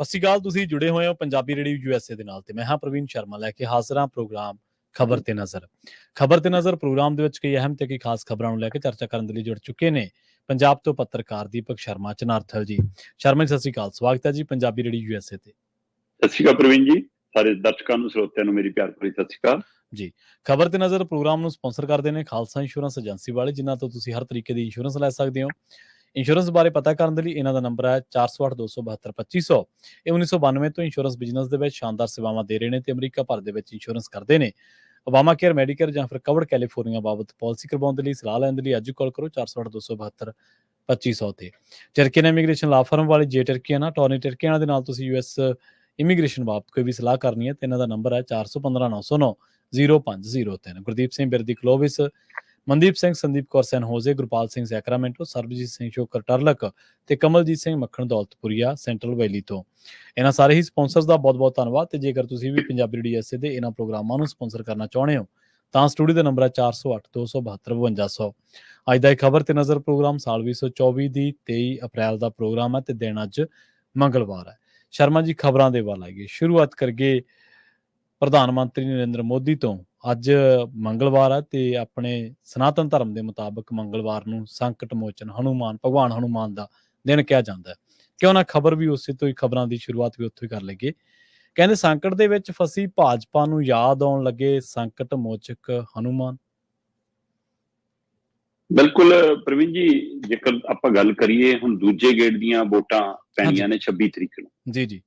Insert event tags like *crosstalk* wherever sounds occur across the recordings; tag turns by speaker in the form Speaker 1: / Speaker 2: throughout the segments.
Speaker 1: ਸਤਿ ਸ਼੍ਰੀ ਅਕਾਲ ਤੁਸੀਂ ਜੁੜੇ ਹੋਏ ਹੋ ਪੰਜਾਬੀ ਰੇਡੀਓ ਯੂਐਸਏ ਦੇ ਨਾਲ ਤੇ ਮੈਂ ਹਾਂ ਪ੍ਰਵੀਨ ਸ਼ਰਮਾ ਲੈ ਕੇ ਹਾਜ਼ਰ ਪ੍ਰੋਗਰਾਮ ਖਬਰ ਤੇ ਨਜ਼ਰ। ਖਬਰ ਤੇ ਨਜ਼ਰ ਪ੍ਰੋਗਰਾਮ ਦੇ ਵਿੱਚ ਕਈ ਅਹਿਮ ਤੇ ਕਈ ਖਾਸ ਖਬਰਾਂ ਨੂੰ ਲੈ ਕੇ ਚਰਚਾ ਕਰਨ ਦੇ ਲਈ ਜੁੜ ਚੁੱਕੇ ਨੇ ਪੰਜਾਬ ਤੋਂ ਪੱਤਰਕਾਰ ਦੀਪਕ ਸ਼ਰਮਾ ਚਨਾਰਥਲ ਜੀ। ਸ਼ਰਮਾ ਜੀ ਸਤਿ ਸ਼੍ਰੀ ਅਕਾਲ ਸਵਾਗਤ ਹੈ ਜੀ ਪੰਜਾਬੀ ਰੇਡੀਓ ਯੂਐਸਏ ਤੇ।
Speaker 2: ਸਤਿ ਸ਼੍ਰੀ ਅਕਾਲ ਪ੍ਰਵੀਨ ਜੀ ਸਾਰੇ ਦਰਸ਼ਕਾਂ ਨੂੰ ਸਰੋਤਿਆਂ ਨੂੰ ਮੇਰੀ ਪਿਆਰ ਭਰੀ ਸਤਿ ਸ਼੍ਰੀ ਅਕਾਲ।
Speaker 1: ਖਬਰ ਤੇ ਨਜ਼ਰ ਪ੍ਰੋਗਰਾਮ ਨੂੰ ਸਪਾਂਸਰ ਕਰਦੇ ਨੇ ਖਾਲਸਾ ਇੰਸ਼ੋਰੈਂਸ ਏਜੰਸੀ ਵਾਲੇ ਜਿਨ੍ਹਾਂ ਤੋਂ ਤੁਸੀਂ ਹਰ ਤਰੀਕੇ ਦੀ ਇੰਸ਼ੋਰੈਂਸ ਲੈ ਸਕਦੇ ਹੋ। ਇੰਸ਼ੋਰੈਂਸ ਬਾਰੇ ਪਤਾ ਕਰਨ ਦੇ ਲਈ ਇਹਨਾਂ ਦਾ ਨੰਬਰ ਹੈ 4082722500 ਇਹ 1992 ਤੋਂ ਇੰਸ਼ੋਰੈਂਸ ਬਿਜ਼ਨਸ ਦੇ ਵਿੱਚ ਸ਼ਾਨਦਾਰ ਸੇਵਾਵਾਂ ਦੇ ਰਹੇ ਨੇ ਤੇ ਅਮਰੀਕਾ ਭਰ ਦੇ ਵਿੱਚ ਇੰਸ਼ੋਰੈਂਸ ਕਰਦੇ ਨੇ। ਓਬਾਮਾ ਕੇਅਰ ਮੈਡੀਕੇਅਰ ਜਾਂ ਫਿਰ ਕਵਰਡ ਕੈਲੀਫੋਰਨੀਆ ਬਾਬਤ ਪਾਲਿਸੀ ਕਰਵਾਉਣ ਦੇ ਲਈ, ਸਲਾਹ ਲੈਣ ਦੇ ਲਈ ਅੱਜ ਕਾਲ ਕਰੋ 4082722500 ਤੇ। ਟਰਕੀਨ ਇਮੀਗ੍ਰੇਸ਼ਨ ਲਾ ਫਰਮ ਵਾਲੇ ਜੇ ਟਰਕੀਆਨਾ ਟੋਨੀ ਟਰਕੀਆਨਾ ਦੇ ਨਾਲ ਤੁਸੀਂ ਯੂਐਸ ਇਮੀਗ੍ਰੇਸ਼ਨ ਬਾਬਤ ਕੋਈ ਵੀ ਸਲਾਹ ਕਰਨੀ ਹੈ ਤੇ ਇਹਨਾਂ ਦਾ ਨੰਬਰ ਹੈ 415909 0503 Gurdeep Singh Birdi Clovis Mandeep Singh, Sandeep Kaur San, Jose, Gurpal Singh Sacramento, Sarabjit Singh, Shokar Turlock ਤੇ ਕਮਲਜੀਤ ਸਿੰਘ ਮੱਖਣ ਦੌਲਤਪੁਰੀਆ, ਸੈਂਟਰਲ ਵੈਲੀ ਤੋਂ। ਇਹਨਾਂ ਸਾਰੇ ਹੀ ਸਪਾਂਸਰਸ ਦਾ ਬਹੁਤ-ਬਹੁਤ ਧੰਨਵਾਦ ਤੇ ਜੇਕਰ ਤੁਸੀਂ ਵੀ ਪੰਜਾਬੀ ਡੀਐਸਏ ਦੇ ਇਹਨਾਂ ਪ੍ਰੋਗਰਾਮਾਂ ਨੂੰ ਸਪਾਂਸਰ ਕਰਨਾ ਚਾਹੁੰਦੇ ਹੋ, ਤਾਂ ਸਟੂਡੀਓ ਦਾ ਨੰਬਰ ਹੈ 4082722500 ਅੱਜ ਦਾ ਇਹ ਖਬਰ ਤੇ ਨਜ਼ਰ ਪ੍ਰੋਗਰਾਮ ਸਾਲ 2024 ਦੀ 23 ਅਪ੍ਰੈਲ ਦਾ ਪ੍ਰੋਗਰਾਮ ਹੈ ਤੇ ਦਿਨ ਅੱਜ ਮੰਗਲਵਾਰ ਹੈ। ਸ਼ਰਮਾ ਜੀ, ਖਬਰਾਂ ਦੇ ਵੱਲ ਆਈਏ। ਸ਼ੁਰੂਆਤ ਕਰਗੇ ਪ੍ਰਧਾਨ ਮੰਤਰੀ ਨਰਿੰਦਰ ਮੋਦੀ ਤੋਂ। ਅੱਜ ਮੰਗਲਵਾਰ ਹੈ ਤੇ ਆਪਣੇ ਸਨਾਤਨ ਧਰਮ ਦੇ ਮੁਤਾਬਕ ਮੰਗਲਵਾਰ ਨੂੰ ਸੰਕਟ ਮੋਚਨ ਹਨੂਮਾਨ ਭਗਵਾਨ ਹਨੂਮਾਨ ਦਾ ਦਿਨ ਕਿਹਾ ਜਾਂਦਾ ਹੈ। ਕਿਉਂ ਨਾ ਖਬਰ ਵੀ ਉਸੇ ਤੋਂ ਹੀ ਖਬਰਾਂ ਦੀ ਸ਼ੁਰੂਆਤ ਵੀ ਉੱਥੋਂ ਹੀ ਕਰ ਲਈਏ। ਕਹਿੰਦੇ ਸੰਕਟ ਦੇ ਵਿੱਚ ਫਸੀ ਭਾਜਪਾ ਨੂੰ ਯਾਦ ਆਉਣ ਲੱਗੇ ਸੰਕਟ ਮੋਚਕ ਹਨੂਮਾਨ।
Speaker 2: ਬਿਲਕੁਲ ਪ੍ਰਵੀਨ ਜੀ ਜੇਕਰ ਆਪਾਂ ਗੱਲ ਕਰੀਏ ਹੁਣ ਦੂਜੇ ਗੇੜ ਦੀਆਂ ਵੋਟਾਂ ਪੈਣੀਆਂ ਨੇ 26 ਤਰੀਕ ਨੂੰ।
Speaker 1: ਜੀ ਜੀ।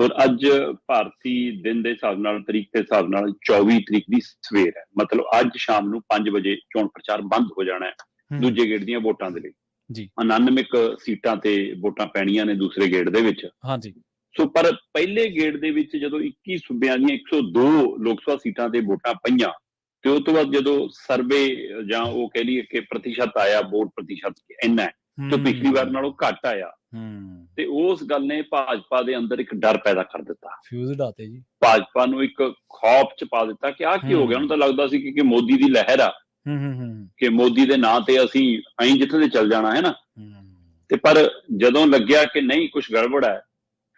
Speaker 2: ਔਰ ਅੱਜ ਭਾਰਤੀ ਦਿਨ ਦੇ ਹਿਸਾਬ ਨਾਲ ਤਰੀਕ ਦੇ ਹਿਸਾਬ ਨਾਲ 24 ਤਰੀਕ ਦੀ ਸਵੇਰ ਹੈ। ਮਤਲਬ ਅੱਜ ਸ਼ਾਮ ਨੂੰ 5 ਵਜੇ ਚੋਣ ਪ੍ਰਚਾਰ ਬੰਦ ਹੋ ਜਾਣਾ ਹੈ ਦੂਜੇ ਗੇੜ ਦੀਆਂ ਵੋਟਾਂ ਦੇ ਲਈ।
Speaker 1: ਜੀ।
Speaker 2: 99 ਕੁ ਸੀਟਾਂ ਤੇ ਵੋਟਾਂ ਪੈਣੀਆਂ ਨੇ ਦੂਸਰੇ ਗੇੜ ਦੇ ਵਿੱਚ।
Speaker 1: ਹਾਂਜੀ।
Speaker 2: ਸੋ ਪਰ ਪਹਿਲੇ ਗੇੜ ਦੇ ਵਿੱਚ ਜਦੋਂ 21 ਸੂਬਿਆਂ ਦੀਆਂ 102 ਲੋਕ ਸਭਾ ਸੀਟਾਂ ਤੇ ਵੋਟਾਂ ਪਈਆਂ ਤੇ ਉਸ ਤੋਂ ਬਾਅਦ ਜਦੋਂ ਸਰਵੇ ਜਾਂ ਉਹ ਕਹਿ ਲਈਏ ਕਿ ਪ੍ਰਤੀਸ਼ਤ ਆਇਆ ਵੋਟ ਪ੍ਰਤੀਸ਼ਤ ਇੰਨਾ ਤੇ ਪਿਛਲੀ ਵਾਰ ਨਾਲੋਂ ਘੱਟ ਆਇਆ।
Speaker 1: ਹੂੰ।
Speaker 2: ਤੇ ਉਸ ਗੱਲ ਨੇ ਭਾਜਪਾ ਦੇ ਅੰਦਰ ਇੱਕ ਡਰ ਪੈਦਾ ਕਰ ਦਿੱਤਾ।
Speaker 1: ਫਿਊਜ਼ਡ ਆਤੇ ਜੀ।
Speaker 2: ਭਾਜਪਾ ਨੂੰ ਇੱਕ ਖੌਫ ਚ ਪਾ ਦਿੱਤਾ ਕਿ ਆਹ ਕੀ ਹੋ ਗਿਆ? ਉਹਨੂੰ ਤਾਂ ਲੱਗਦਾ ਸੀ ਕਿ ਮੋਦੀ ਦੀ ਲਹਿਰ ਆ।
Speaker 1: ਹੂੰ ਹੂੰ ਹੂੰ।
Speaker 2: ਕਿ ਮੋਦੀ ਦੇ ਨਾਂ ਤੇ ਅਸੀਂ ਐਂ ਜਿੱਥੇ ਦੇ ਚੱਲ ਜਾਣਾ ਹੈ ਨਾ। ਤੇ ਪਰ ਜਦੋਂ ਲੱਗਿਆ ਕਿ ਨਹੀਂ ਕੁਝ ਗੜਬੜ ਹੈ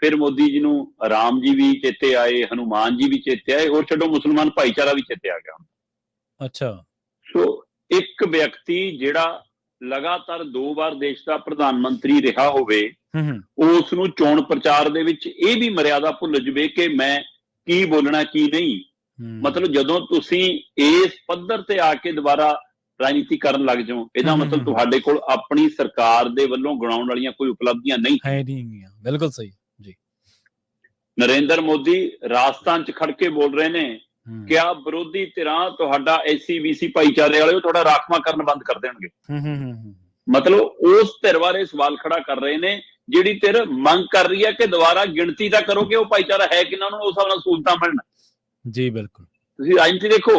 Speaker 2: ਫਿਰ ਮੋਦੀ ਜੀ ਨੂੰ ਰਾਮ ਜੀ ਵੀ ਚੇਤੇ ਆਏ ਹਨੂਮਾਨ ਜੀ ਵੀ ਚੇਤੇ ਆਏ ਹੋਰ ਛੱਡੋ ਮੁਸਲਮਾਨ ਭਾਈਚਾਰਾ ਵੀ ਚੇਤੇ ਆ ਗਿਆ
Speaker 1: ਅੱਛਾ।
Speaker 2: ਸੋ ਇੱਕ ਵਿਅਕਤੀ ਜਿਹੜਾ ਲਗਾਤਾਰ ਦੋ ਵਾਰ ਦੇਸ਼ ਦਾ ਪ੍ਰਧਾਨ ਮੰਤਰੀ ਰਿਹਾ ਹੋਵੇ ਉਸ ਨੂੰ ਚੋਣ ਪ੍ਰਚਾਰ ਦੇ ਵਿੱਚ ਇਹ ਵੀ ਮਰਿਆਦਾ ਭੁੱਲ ਜਵੇ ਕਿ ਮੈਂ ਕੀ ਬੋਲਣਾ ਕੀ ਨਹੀਂ। ਮਤਲਬ ਜਦੋਂ ਤੁਸੀਂ ਇਸ ਪੱਧਰ ਤੇ ਆ ਕੇ ਦੁਬਾਰਾ ਰਾਜਨੀਤੀ ਕਰਨ ਲੱਗ ਜਾਓ ਇਹਦਾ ਮਤਲਬ। ਤੁਹਾਡੇ ਕੋਲ ਆਪਣੀ ਸਰਕਾਰ ਦੇ ਵੱਲੋਂ ਗਣਾਉਣ ਵਾਲੀਆਂ ਕੋਈ ਉਪਲਬਧੀਆਂ ਨਹੀਂ।
Speaker 1: ਹੈ ਨਹੀਂ ਗੀਆਂ। ਬਿਲਕੁਲ ਸਹੀ। ਜੀ।
Speaker 2: ਨਰਿੰਦਰ ਮੋਦੀ ਰਾਜਸਥਾਨ 'ਚ ਖੜ ਕੇ ਬੋਲ ਰਹੇ ਨੇ ਕਿ ਆ ਵਿਰੋਧੀ ਧਿਰਾਂ ਤੁਹਾਡਾ ਐਸਸੀ ਬੀਸੀ ਭਾਈਚਾਰੇ ਵਾਲੇ ਉਹ ਤੁਹਾਡਾ ਰਾਖਵਾ ਕਰਨ ਬੰਦ ਕਰ ਦੇਣਗੇ।
Speaker 1: ਹੂੰ ਹੂੰ ਹੂੰ
Speaker 2: ਮਤਲਬ ਉਸ ਧਿਰ ਬਾਰੇ ਸਵਾਲ ਖੜਾ ਕਰ ਰਹੇ ਨੇ ਜਿਹੜੀ ਧਿਰ ਮੰਗ ਕਰ ਰਹੀ ਹੈ ਕਿ ਦੁਬਾਰਾ ਗਿਣਤੀ ਤਾਂ ਕਰੋ ਕਿ ਉਹ ਭਾਈਚਾਰਾ ਹੈ ਕਿਨਾਂ ਨੂੰ ਉਸ ਹਿਸਾਬ ਨਾਲ ਸਹੂਲਤਾਂ ਮਿਲਣ।
Speaker 1: ਜੀ ਬਿਲਕੁਲ।
Speaker 2: ਤੁਸੀਂ ਰਾਜਨੀਤੀ ਦੇਖੋ